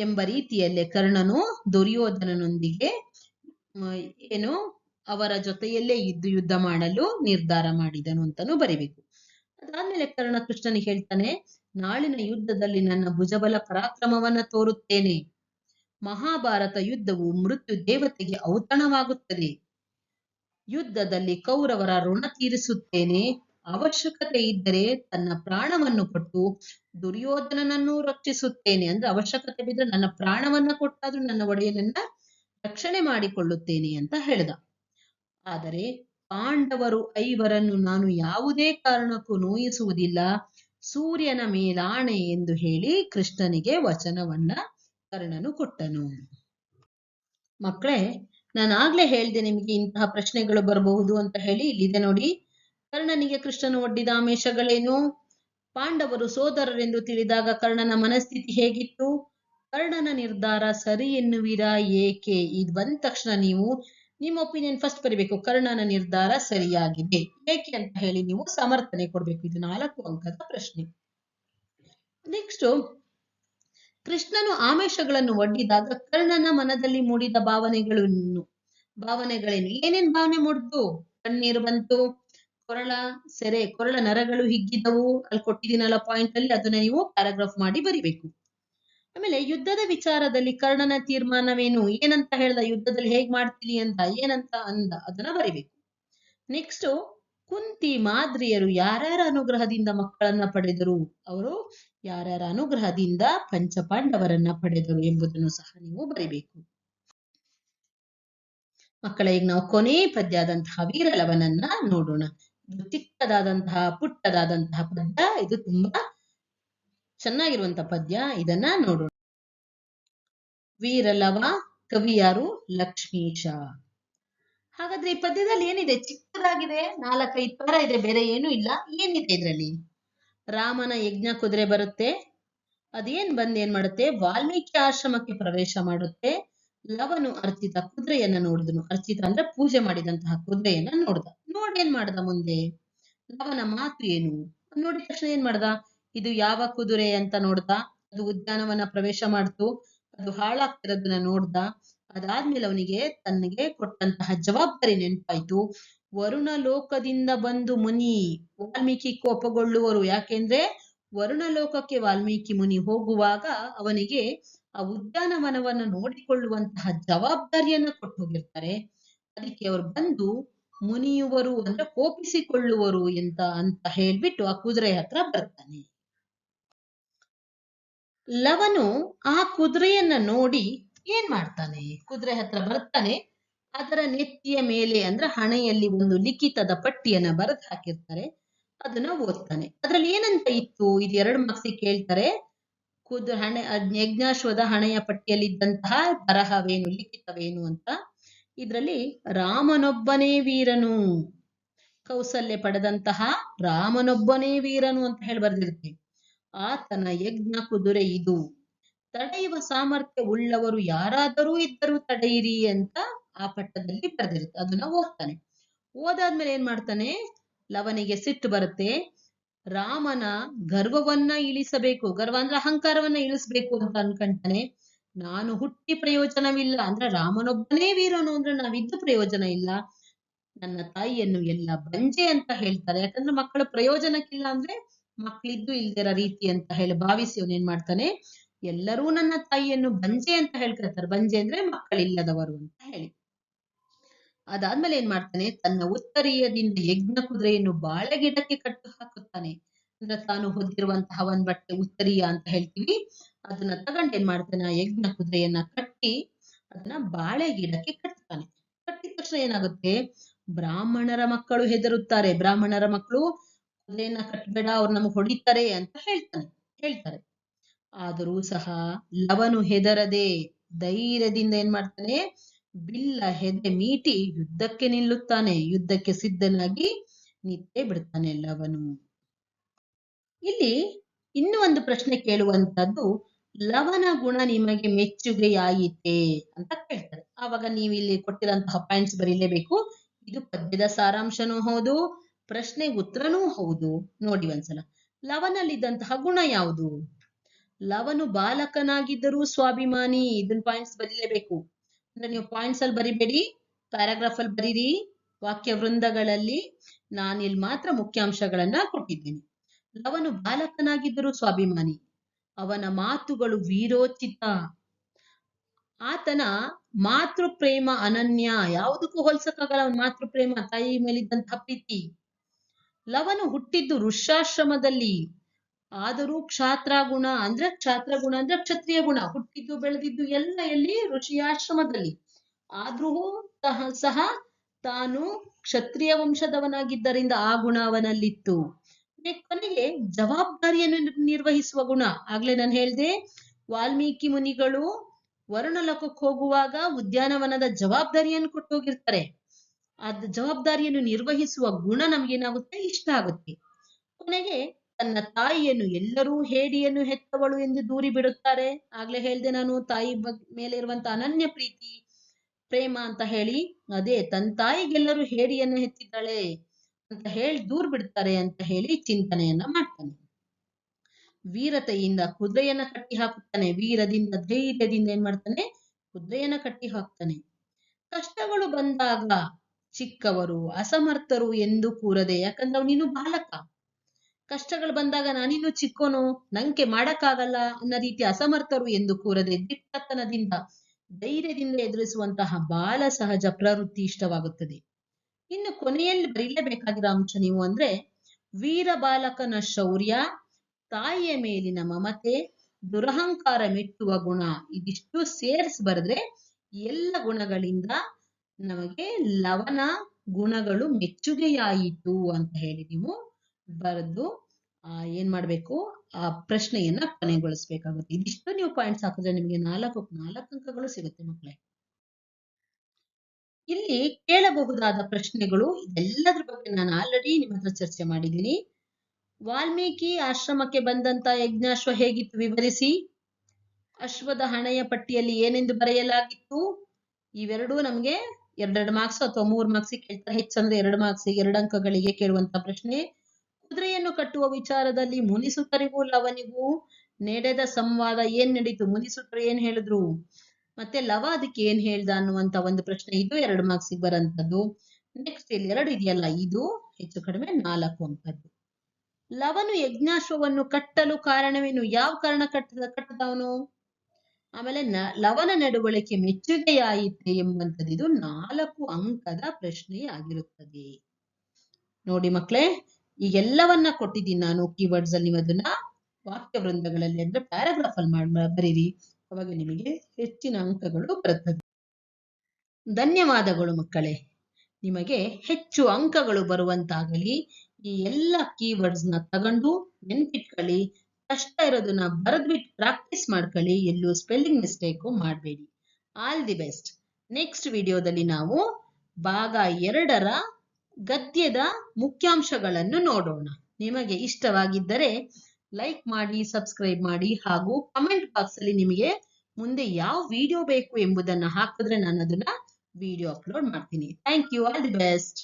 ಎಂಬ ರೀತಿಯಲ್ಲೇ ಕರ್ಣನು ದುರ್ಯೋಧನನೊಂದಿಗೆ ಏನು ಅವರ ಜೊತೆಯಲ್ಲೇ ಇದ್ದು ಯುದ್ಧ ಮಾಡಲು ನಿರ್ಧಾರ ಮಾಡಿದನು ಅಂತಾನು ಬರಿಬೇಕು. ಅದಾದ್ಮೇಲೆ ಕರ್ಣ ಕೃಷ್ಣನಿಗೆ ಹೇಳ್ತಾನೆ, ನಾಳಿನ ಯುದ್ಧದಲ್ಲಿ ನನ್ನ ಭುಜಬಲ ಪರಾಕ್ರಮವನ್ನ ತೋರುತ್ತೇನೆ. ಮಹಾಭಾರತ ಯುದ್ಧವು ಮೃತ್ಯು ದೇವತೆಗೆ ಔತಣವಾಗುತ್ತದೆ. ಯುದ್ಧದಲ್ಲಿ ಕೌರವರ ಋಣ ತೀರಿಸುತ್ತೇನೆ. ಅವಶ್ಯಕತೆ ಇದ್ದರೆ ತನ್ನ ಪ್ರಾಣವನ್ನು ಕೊಟ್ಟು ದುರ್ಯೋಧನನನ್ನು ರಕ್ಷಿಸುತ್ತೇನೆ ಅಂದ್ರೆ ಅವಶ್ಯಕತೆ ಬಿದ್ದರೆ ನನ್ನ ಪ್ರಾಣವನ್ನ ಕೊಟ್ಟಾದ್ರೂ ನನ್ನ ಒಡೆಯನನ್ನ ರಕ್ಷಣೆ ಮಾಡಿಕೊಳ್ಳುತ್ತೇನೆ ಅಂತ ಹೇಳಿದ. ಆದರೆ ಪಾಂಡವರು ಐವರನ್ನು ನಾನು ಯಾವುದೇ ಕಾರಣಕ್ಕೂ ನೋಯಿಸುವುದಿಲ್ಲ. ಸೂರ್ಯನ ಮೇಲಾಣೆ ಎಂದು ಹೇಳಿ ಕೃಷ್ಣನಿಗೆ ವಚನವನ್ನ ಕರ್ಣನು ಕೊಟ್ಟನು. ಮಕ್ಕಳೇ, ನಾನು ಆಗ್ಲೇ ಹೇಳ್ದೆ ನಿಮ್ಗೆ ಇಂತಹ ಪ್ರಶ್ನೆಗಳು ಬರಬಹುದು ಅಂತ ಹೇಳಿ ಇಲ್ಲಿದೆ ನೋಡಿ. ಕರ್ಣನಿಗೆ ಕೃಷ್ಣನು ಒಡ್ಡಿದ ಆಮೇಶಗಳೇನು ಪಾಂಡವರು ಸೋದರರೆಂದು ತಿಳಿದಾಗ ಕರ್ಣನ ಮನಸ್ಥಿತಿ ಹೇಗಿತ್ತು? ಕರ್ಣನ ನಿರ್ಧಾರ ಸರಿ ಎನ್ನುವಿರಾ? ಏಕೆ? ಇದು ಬಂದ ತಕ್ಷಣ ನೀವು ನಿಮ್ಮ ಒಪಿನಿಯನ್ ಫಸ್ಟ್ ಬರಿಬೇಕು. ಕರ್ಣನ ನಿರ್ಧಾರ ಸರಿಯಾಗಿದೆ. ಏಕೆ ಅಂತ ಹೇಳಿ ನೀವು ಸಮರ್ಥನೆ ಕೊಡ್ಬೇಕು. ಇದು ನಾಲ್ಕು ಅಂಕದ ಪ್ರಶ್ನೆ. ನೆಕ್ಸ್ಟ್ ಕೃಷ್ಣನು ಆಮೇಶಗಳನ್ನು ಒಡ್ಡಿದಾಗ ಕರ್ಣನ ಮನದಲ್ಲಿ ಮೂಡಿದ ಭಾವನೆಗಳನ್ನು ಭಾವನೆಗಳೇನು? ಏನೇನ್ ಭಾವನೆ ಮೂಡ್ದು ಕಣ್ಣೀರು ಬಂತು. ಕೊರಳ ಸೆರೆ, ಕೊರಳ ನರಗಳು ಹಿಗ್ಗಿದವು ಅಲ್ಲಿ ಕೊಟ್ಟಿದ್ದೀನಲ್ಲ ಪಾಯಿಂಟ್ ಅಲ್ಲಿ, ಅದನ್ನ ನೀವು ಪ್ಯಾರಾಗ್ರಾಫ್ ಮಾಡಿ ಬರಿಬೇಕು. ಆಮೇಲೆ ಯುದ್ಧದ ವಿಚಾರದಲ್ಲಿ ಕರ್ಣನ ತೀರ್ಮಾನವೇನು? ಏನಂತ ಹೇಳ್ದ? ಯುದ್ಧದಲ್ಲಿ ಹೇಗ್ ಮಾಡ್ತೀನಿ ಅಂತ, ಏನಂತ ಅಂದ? ಅದನ್ನ ಬರಿಬೇಕು. ನೆಕ್ಸ್ಟ್ ಕುಂತಿ ಮಾದ್ರಿಯರು ಯಾರ್ಯಾರ ಅನುಗ್ರಹದಿಂದ ಮಕ್ಕಳನ್ನ ಪಡೆದರು? ಅವರು ಯಾರ್ಯಾರ ಅನುಗ್ರಹದಿಂದ ಪಂಚಪಾಂಡವರನ್ನ ಪಡೆದರು ಎಂಬುದನ್ನು ಸಹ ನೀವು ಬರಿಬೇಕು. ಮಕ್ಕಳ, ಈಗ ನಾವು ಕೊನೆ ಪದ್ಯ ಆದಂತಹ ವೀರಲವನನ್ನ ನೋಡೋಣ. ಇದು ಚಿಕ್ಕದಾದಂತಹ, ಪುಟ್ಟದಾದಂತಹ ಪದ್ಯ. ಇದು ತುಂಬಾ ಚೆನ್ನಾಗಿರುವಂತಹ ಪದ್ಯ. ಇದನ್ನ ನೋಡೋಣ. ವೀರಲವ ಕವಿಯಾರು ಲಕ್ಷ್ಮೀಶ. ಹಾಗಾದ್ರೆ ಈ ಪದ್ಯದಲ್ಲಿ ಏನಿದೆ? ಚಿಕ್ಕದಾಗಿದೆ, ನಾಲ್ಕೈದು ಪರ ಇದೆ, ಬೇರೆ ಏನೂ ಇಲ್ಲ. ಏನಿದೆ ಇದ್ರಲ್ಲಿ? ರಾಮನ ಯಜ್ಞ ಕುದುರೆ ಬರುತ್ತೆ. ಅದೇನ್ ಬಂದ್ ಏನ್ ಮಾಡುತ್ತೆ? ವಾಲ್ಮೀಕಿ ಆಶ್ರಮಕ್ಕೆ ಪ್ರವೇಶ ಮಾಡುತ್ತೆ. ಲವನು ಅರ್ಚಿತ ಕುದುರೆಯನ್ನ ನೋಡಿದನು. ಅರ್ಚಿತ ಅಂದ್ರೆ ಪೂಜೆ ಮಾಡಿದಂತಹ ಕುದುರೆಯನ್ನ ನೋಡ್ದ. ನೋಡೇನ್ ಮಾಡ್ದ ಮುಂದೆ? ಲವನ ಮಾತು ಏನು? ನೋಡಿದ ತಕ್ಷಣ ಏನ್ ಮಾಡ್ದ? ಇದು ಯಾವ ಕುದುರೆ ಅಂತ ನೋಡ್ದ. ಅದು ಉದ್ಯಾನವನ ಪ್ರವೇಶ ಮಾಡ್ತು. ಅದು ಹಾಳಾಗ್ತಿರೋದನ್ನ ನೋಡ್ದ. ಅದಾದ್ಮೇಲೆ ಅವನಿಗೆ ತನಗೆ ಕೊಟ್ಟಂತಹ ಜವಾಬ್ದಾರಿ ನೆನಪಾಯ್ತು. ವರುಣ ಲೋಕದಿಂದ ಬಂದು ಮುನಿ ವಾಲ್ಮೀಕಿ ಕೋಪಗೊಳ್ಳುವರು. ಯಾಕೆಂದ್ರೆ ವರುಣ ಲೋಕಕ್ಕೆ ವಾಲ್ಮೀಕಿ ಮುನಿ ಹೋಗುವಾಗ ಅವನಿಗೆ ಆ ಉದ್ಯಾನವನವನ್ನು ನೋಡಿಕೊಳ್ಳುವಂತಹ ಜವಾಬ್ದಾರಿಯನ್ನ ಕೊಟ್ಟು ಹೋಗಿರ್ತಾರೆ ಅದಕ್ಕೆ ಅವರು ಬಂದು ಮುನಿಯುವರು ಅಂದ್ರೆ ಕೋಪಿಸಿಕೊಳ್ಳುವರು ಎಂತ ಅಂತ ಹೇಳ್ಬಿಟ್ಟು ಆ ಕುದುರೆ ಹತ್ರ ಬರ್ತಾನೆ. ಲವನು ಆ ಕುದುರೆಯನ್ನ ನೋಡಿ ಏನ್ ಮಾಡ್ತಾನೆ? ಕುದುರೆ ಹತ್ರ ಬರ್ತಾನೆ. ಅದರ ನೆತ್ತಿಯ ಮೇಲೆ ಅಂದ್ರೆ ಹಣೆಯಲ್ಲಿ ಒಂದು ಲಿಖಿತದ ಪಟ್ಟಿಯನ್ನ ಬರೆದು ಹಾಕಿರ್ತಾರೆ. ಅದನ್ನ ಓದ್ತಾನೆ. ಅದ್ರಲ್ಲಿ ಏನಂತ ಇತ್ತು? ಇದು ಎರಡು ಮಾರ್ಕ್ಸಿಗೆ ಕೇಳ್ತಾರೆ. ಕುದು ಹಣೆ, ಯಜ್ಞಾಶ್ವದ ಹಣೆಯ ಪಟ್ಟಿಯಲ್ಲಿದ್ದಂತಹ ಬರಹವೇನು, ಲಿಖಿತವೇನು ಅಂತ. ಇದ್ರಲ್ಲಿ ರಾಮನೊಬ್ಬನೇ ವೀರನು. ಕೌಸಲ್ಯ ಪಡೆದಂತಹ ರಾಮನೊಬ್ಬನೇ ವೀರನು ಅಂತ ಹೇಳಿ ಬರ್ದಿರುತ್ತೆ. ಆತನ ಯಜ್ಞ ಕುದುರೆ ಇದು. ತಡೆಯುವ ಸಾಮರ್ಥ್ಯ ಉಳ್ಳವರು ಯಾರಾದರೂ ಇದ್ದರೂ ತಡೆಯಿರಿ ಅಂತ ಆ ಪಟ್ಟದಲ್ಲಿ ಬರೆದಿರುತ್ತೆ. ಅದನ್ನ ಓದ್ತಾನೆ. ಓದಾದ್ಮೇಲೆ ಏನ್ ಮಾಡ್ತಾನೆ? ಲವನಿಗೆ ಸಿಟ್ಟು ಬರುತ್ತೆ. ರಾಮನ ಗರ್ವವನ್ನ ಇಳಿಸಬೇಕು. ಗರ್ವ ಅಂದ್ರೆ ಅಹಂಕಾರವನ್ನ ಇಳಿಸ್ಬೇಕು ಅಂತ ಅನ್ಕೊಂತಾನೆ. ನಾನು ಹುಟ್ಟಿ ಪ್ರಯೋಜನವಿಲ್ಲ ಅಂದ್ರೆ ರಾಮನೊಬ್ಬನೇ ವೀರನು ಅಂದ್ರೆ ನಾವಿದ್ದು ಪ್ರಯೋಜನ ಇಲ್ಲ. ನನ್ನ ತಾಯಿಯನ್ನು ಎಲ್ಲ ಬಂಜೆ ಅಂತ ಹೇಳ್ತಾರೆ. ಯಾಕಂದ್ರೆ ಮಕ್ಕಳ ಪ್ರಯೋಜನಕ್ಕಿಲ್ಲ ಅಂದ್ರೆ ಮಕ್ಕಳಿದ್ದು ಇಲ್ದಿರ ರೀತಿ ಅಂತ ಹೇಳಿ ಭಾವಿಸಿ ಅವನ್ ಏನ್ ಮಾಡ್ತಾನೆ? ಎಲ್ಲರೂ ನನ್ನ ತಾಯಿಯನ್ನು ಬಂಜೆ ಅಂತ ಹೇಳ್ಕೊಳ್ತಾರೆ. ಬಂಜೆ ಅಂದ್ರೆ ಮಕ್ಕಳಿಲ್ಲದವರು ಅಂತ ಹೇಳಿ. ಅದಾದ್ಮೇಲೆ ಏನ್ ಮಾಡ್ತಾನೆ, ತನ್ನ ಉತ್ತರೀಯದಿಂದ ಯಜ್ಞ ಕುದುರೆಯನ್ನು ಬಾಳೆಗಿಡಕ್ಕೆ ಕಟ್ಟು ಹಾಕುತ್ತಾನೆ. ಅಂದ್ರೆ ತಾನು ಹೊದ್ದಿರುವಂತಹ ಒಂದ್ ಬಟ್ಟೆ ಉತ್ತರೀಯ ಅಂತ ಹೇಳ್ತೀವಿ. ಅದನ್ನ ತಗೊಂಡು ಏನ್ ಮಾಡ್ತಾನೆ, ಆ ಯಜ್ಞ ಕುದುರೆಯನ್ನ ಕಟ್ಟಿ ಅದನ್ನ ಬಾಳೆ ಗಿಡಕ್ಕೆ ಕಟ್ತಾನೆ. ಕಟ್ಟಿದ ತಕ್ಷಣ ಏನಾಗುತ್ತೆ, ಬ್ರಾಹ್ಮಣರ ಮಕ್ಕಳು ಹೆದರುತ್ತಾರೆ. ಬ್ರಾಹ್ಮಣರ ಮಕ್ಕಳು, ಕುದುರೆಯನ್ನ ಕಟ್ಬೇಡ, ಅವ್ರು ನಮ್ಗೆ ಹೊಡಿತಾರೆ ಅಂತ ಹೇಳ್ತಾನೆ, ಹೇಳ್ತಾರೆ. ಆದರೂ ಸಹ ಲವನು ಹೆದರದೆ ಧೈರ್ಯದಿಂದ ಏನ್ ಮಾಡ್ತಾನೆ ಬಿಲ್ಲ ಹೆದೆ ಮೀಟಿ ಯುದ್ಧಕ್ಕೆ ನಿಲ್ಲುತ್ತಾನೆ, ಯುದ್ಧಕ್ಕೆ ಸಿದ್ಧನಾಗಿ ನಿಂತೇ ಬಿಡ್ತಾನೆ ಲವನು ಇಲ್ಲಿ ಇನ್ನೂ ಒಂದು ಪ್ರಶ್ನೆ ಕೇಳುವಂತದ್ದು, ಲವನ ಗುಣ ನಿಮಗೆ ಮೆಚ್ಚುಗೆಯಾಯಿತೆ ಅಂತ ಕೇಳ್ತಾರೆ. ಆವಾಗ ನೀವು ಇಲ್ಲಿ ಕೊಟ್ಟಿರಂತಹ ಪಾಯಿಂಟ್ಸ್ ಬರೀಲೇಬೇಕು. ಇದು ಪದ್ಯದ ಸಾರಾಂಶನೂ ಹೌದು, ಪ್ರಶ್ನೆ ಉತ್ತರನೂ ಹೌದು. ನೋಡಿ ಒಂದ್ಸಲ. ಲವನಲ್ಲಿದ್ದಂತಹ ಗುಣ ಯಾವುದು? ಲವನು ಬಾಲಕನಾಗಿದ್ದರೂ ಸ್ವಾಭಿಮಾನಿ. ಇದನ್ ಪಾಯಿಂಟ್ಸ್ ಬರೀಲೇಬೇಕು. ಅಂದ್ರೆ ನೀವು ಪಾಯಿಂಟ್ಸ್ ಅಲ್ಲಿ ಬರಿಬೇಡಿ ಪ್ಯಾರಾಗ್ರಾಫ್ ಅಲ್ಲಿ ಬರೀರಿ, ವಾಕ್ಯ ವೃಂದಗಳಲ್ಲಿ ಇಲ್ಲಿ ಮಾತ್ರ ಮುಖ್ಯಾಂಶಗಳನ್ನ ಕೊಟ್ಟಿದ್ದೀನಿ. ಲವನು ಬಾಲಕನಾಗಿದ್ದರೂ ಸ್ವಾಭಿಮಾನಿ, ಅವನ ಮಾತುಗಳು ವೀರೋಚಿತ. ಆತನ ಮಾತೃ ಪ್ರೇಮ ಅನನ್ಯ, ಯಾವುದಕ್ಕೂ ಹೋಲ್ಸಕ್ಕಾಗಲ್ಲ ಅವನ ಮಾತೃ ಪ್ರೇಮ ತಾಯಿ ಮೇಲಿದ್ದಂತಹ ಪ್ರೀತಿ. ಲವನು ಹುಟ್ಟಿದ್ದು ಋಷ್ಯಾಶ್ರಮದಲ್ಲಿ ಆದರೂ ಕ್ಷಾತ್ರ ಗುಣ ಅಂದ್ರೆ ಕ್ಷಾತ್ರ ಗುಣ ಅಂದ್ರೆ ಕ್ಷತ್ರಿಯ ಗುಣ. ಹುಟ್ಟಿದ್ದು, ಬೆಳೆದಿದ್ದು ಎಲ್ಲ ಎಲ್ಲಿ? ಋಷಿಯಾಶ್ರಮದಲ್ಲಿ. ಆದ್ರೂ ಸಹ- ಸಹ ತಾನು ಕ್ಷತ್ರಿಯ ವಂಶದವನಾಗಿದ್ದರಿಂದ ಆ ಗುಣ ಅವನಲ್ಲಿತ್ತು. ಕೊನೆಗೆ ಜವಾಬ್ದಾರಿಯನ್ನು ನಿರ್ವಹಿಸುವ ಗುಣ. ಆಗ್ಲೇ ನಾನು ಹೇಳ್ದೆ, ವಾಲ್ಮೀಕಿ ಮುನಿಗಳು ವರುಣಲೋಕಕ್ಕೆ ಹೋಗುವಾಗ ಉದ್ಯಾನವನದ ಜವಾಬ್ದಾರಿಯನ್ನು ಕೊಟ್ಟು ಹೋಗಿರ್ತಾರೆ ಅದ್ ಜವಾಬ್ದಾರಿಯನ್ನು ನಿರ್ವಹಿಸುವ ಗುಣ ನಮ್ಗೇನಾಗುತ್ತೆ? ಇಷ್ಟ ಆಗುತ್ತೆ. ಕೊನೆಗೆ ತನ್ನ ತಾಯಿಯನ್ನು ಎಲ್ಲರೂ ಹೇಡಿಯನ್ನು ಹೆತ್ತವಳು ಎಂದು ದೂರಿ ಬಿಡುತ್ತಾರೆ. ಆಗ್ಲೇ ಹೇಳ್ದೆ ನಾನು ತಾಯಿ ಬಗ್ ಮೇಲೆ ಇರುವಂತ ಅನನ್ಯ ಪ್ರೀತಿ, ಪ್ರೇಮ ಅಂತ ಹೇಳಿ, ಅದೇ ತನ್ನ ತಾಯಿಗೆಲ್ಲರೂ ಹೇಡಿಯನ್ನು ಹೆತ್ತಿದ್ದಾಳೆ ಅಂತ ಹೇಳಿ ದೂರ್ ಬಿಡ್ತಾರೆ ಅಂತ ಹೇಳಿ ಚಿಂತನೆಯನ್ನ ಮಾಡ್ತಾನೆ. ವೀರತೆಯಿಂದ ಕುದುರೆಯನ್ನ ಕಟ್ಟಿ ಹಾಕುತ್ತಾನೆ. ವೀರದಿಂದ ಧೈರ್ಯದಿಂದ ಏನ್ ಮಾಡ್ತಾನೆ? ಕುದುರೆಯನ್ನ ಕಟ್ಟಿ ಹಾಕ್ತಾನೆ. ಕಷ್ಟಗಳು ಬಂದಾಗ ಚಿಕ್ಕವರು, ಅಸಮರ್ಥರು ಎಂದು ಕೂರದೆ, ಯಾಕಂದ್ರೆ ನೀನು ಬಾಲಕ. ಕಷ್ಟಗಳು ಬಂದಾಗ ನಾನಿನ್ನು ಚಿಕ್ಕೋನು, ನಂಗೆ ಮಾಡಕ್ಕಾಗಲ್ಲ ಅನ್ನೋ ರೀತಿ ಅಸಮರ್ಥರು ಎಂದು ಕೂರದೆ ದಿಟ್ಟತನದಿಂದ ಧೈರ್ಯದಿಂದ ಎದುರಿಸುವಂತಹ ಬಾಲ ಸಹಜ ಪ್ರವೃತ್ತಿ ಇಷ್ಟವಾಗುತ್ತದೆ. ಇನ್ನು ಕೊನೆಯಲ್ಲಿ ಬರೀಲೇಬೇಕಾಗಿರೋ ಅಂಶ ನೀವು ಅಂದ್ರೆ ವೀರ ಬಾಲಕನ ಶೌರ್ಯ, ತಾಯಿಯ ಮೇಲಿನ ಮಮತೆ, ದುರಹಂಕಾರ ಮೆಟ್ಟುವ ಗುಣ, ಇದಿಷ್ಟು ಸೇರಿಸಿ ಬರೆದ್ರೆ ಎಲ್ಲ ಗುಣಗಳಿಂದ ನಮಗೆ ಲವನ ಗುಣಗಳು ಮೆಚ್ಚುಗೆಯಾಯಿತು ಅಂತ ಹೇಳಿ ನೀವು ಬರೆದು ಏನ್ ಮಾಡ್ಬೇಕು? ಆ ಪ್ರಶ್ನೆಯನ್ನ ಕೊನೆಗೊಳಿಸ್ಬೇಕಾಗುತ್ತೆ. ಇದಿಷ್ಟು ನೀವು ಪಾಯಿಂಟ್ಸ್ ಹಾಕಿದ್ರೆ ನಿಮಗೆ ನಾಲ್ಕು ನಾಲ್ಕು ಅಂಕಗಳು ಸಿಗುತ್ತೆ ಮಕ್ಕಳೇ ಇಲ್ಲಿ ಕೇಳಬಹುದಾದ ಪ್ರಶ್ನೆಗಳು ಇದೆಲ್ಲದ್ರ ಬಗ್ಗೆ ನಾನು ಆಲ್ರೆಡಿ ನಿಮ್ಮ ಹತ್ರ ಚರ್ಚೆ ಮಾಡಿದ್ದೀನಿ. ವಾಲ್ಮೀಕಿ ಆಶ್ರಮಕ್ಕೆ ಬಂದಂತ ಯಜ್ಞಾಶ್ವ ಹೇಗಿತ್ತು ವಿವರಿಸಿ. ಅಶ್ವದ ಹಣೆಯ ಪಟ್ಟಿಯಲ್ಲಿ ಏನೆಂದು ಬರೆಯಲಾಗಿತ್ತು? ಇವೆರಡೂ ನಮ್ಗೆ ಎರಡೆರಡು ಮಾರ್ಕ್ಸ್ ಅಥವಾ ಮೂರ್ ಮಾರ್ಕ್ಸ್ ಕೇಳ್ತಾರೆ. ಹೆಚ್ಚಂದ್ರೆ ಎರಡು ಮಾರ್ಕ್ಸ್ ಎರಡು ಅಂಕಗಳಿಗೆ ಕೇಳುವಂತ ಪ್ರಶ್ನೆ. ಕುದುರೆಯನ್ನು ಕಟ್ಟುವ ವಿಚಾರದಲ್ಲಿ ಮುನಿಸುತ್ತರಿಗೂ ಲವನಿಗೂ ನಡೆದ ಸಂವಾದ ಏನ್ ನಡೀತು? ಮುನಿಸುತ್ತರು ಏನ್ ಹೇಳಿದ್ರು? ಮತ್ತೆ ಲವ ಅದಕ್ಕೆ ಏನ್ ಹೇಳ್ದ ಅನ್ನುವಂತ ಒಂದು ಪ್ರಶ್ನೆ ಇದು ಎರಡು ಮಾರ್ಕ್ಸ್ ಬರಂತದ್ದು ನೆಕ್ಸ್ಟ್ ಇಲ್ಲಿ ಎರಡು ಇದೆಯಲ್ಲ, ಇದು ಹೆಚ್ಚು ಕಡಿಮೆ ನಾಲ್ಕು ಅಂತದ್ದು. ಲವನು ಯಜ್ಞಾಶ್ವವನ್ನು ಕಟ್ಟಲು ಕಾರಣವೇನು? ಯಾವ ಕಾರಣ ಕಟ್ಟದ ಕಟ್ಟದವನು ಆಮೇಲೆ ನ, ಲವನ ನಡವಳಿಕೆ ಮೆಚ್ಚುಗೆಯಾಯಿತೆ ಎಂಬಂತದ್ದು ಇದು ನಾಲ್ಕು ಅಂಕದ ಪ್ರಶ್ನೆ ಆಗಿರುತ್ತದೆ ನೋಡಿ ಮಕ್ಕಳೇ ಈಗೆಲ್ಲವನ್ನ ಕೊಟ್ಟಿದ್ದೀನಿ ನಾನು ಕೀವರ್ಡ್ಸ್ ಅಲ್ಲಿ ನೀವು ಅದನ್ನ ವಾಕ್ಯ ವೃಂದಗಳಲ್ಲಿ ಅಂದ್ರೆ ಪ್ಯಾರಾಗ್ರಾಫ್ ಅಲ್ಲಿ ಮಾಡಿ ಬರೀರಿ. ಅವಾಗ ನಿಮಗೆ ಹೆಚ್ಚಿನ ಅಂಕಗಳು ಬರುತ್ತದೆ ಧನ್ಯವಾದಗಳು ಮಕ್ಕಳೇ. ನಿಮಗೆ ಹೆಚ್ಚು ಅಂಕಗಳು ಬರುವಂತಾಗಲಿ, ಈ ಎಲ್ಲ ಕೀವರ್ಡ್ಸ್ನ ತಗೊಂಡು ನೆನ್ಪಿಟ್ಕೊಳ್ಳಿ, ಕಷ್ಟ ಇರೋದನ್ನ ಬರೆದ್ಬಿಟ್ಟು ಪ್ರಾಕ್ಟೀಸ್ ಮಾಡ್ಕೊಳ್ಳಿ, ಎಲ್ಲೂ ಸ್ಪೆಲ್ಲಿಂಗ್ ಮಿಸ್ಟೇಕು ಮಾಡಬೇಡಿ. ಆಲ್ ದಿ ಬೆಸ್ಟ್ ನೆಕ್ಸ್ಟ್ ವಿಡಿಯೋದಲ್ಲಿ ನಾವು ಭಾಗ ಎರಡರ ಗದ್ಯದ ಮುಖ್ಯಾಂಶಗಳನ್ನು ನೋಡೋಣ. ನಿಮಗೆ ಇಷ್ಟವಾಗಿದ್ದರೆ ಲೈಕ್ ಮಾಡಿ ಸಬ್ಸ್ಕ್ರೈಬ್ ಮಾಡಿ ಹಾಗೂ ಕಮೆಂಟ್ ಬಾಕ್ಸ್ ಅಲ್ಲಿ ನಿಮಗೆ ಮುಂದೆ ಯಾವ ವಿಡಿಯೋ ಬೇಕು ಎಂಬುದನ್ನ ಹಾಕಿದ್ರೆ ನಾನು ಅದನ್ನ ವಿಡಿಯೋ ಅಪ್ಲೋಡ್ ಮಾಡ್ತೀನಿ. Thank you all the best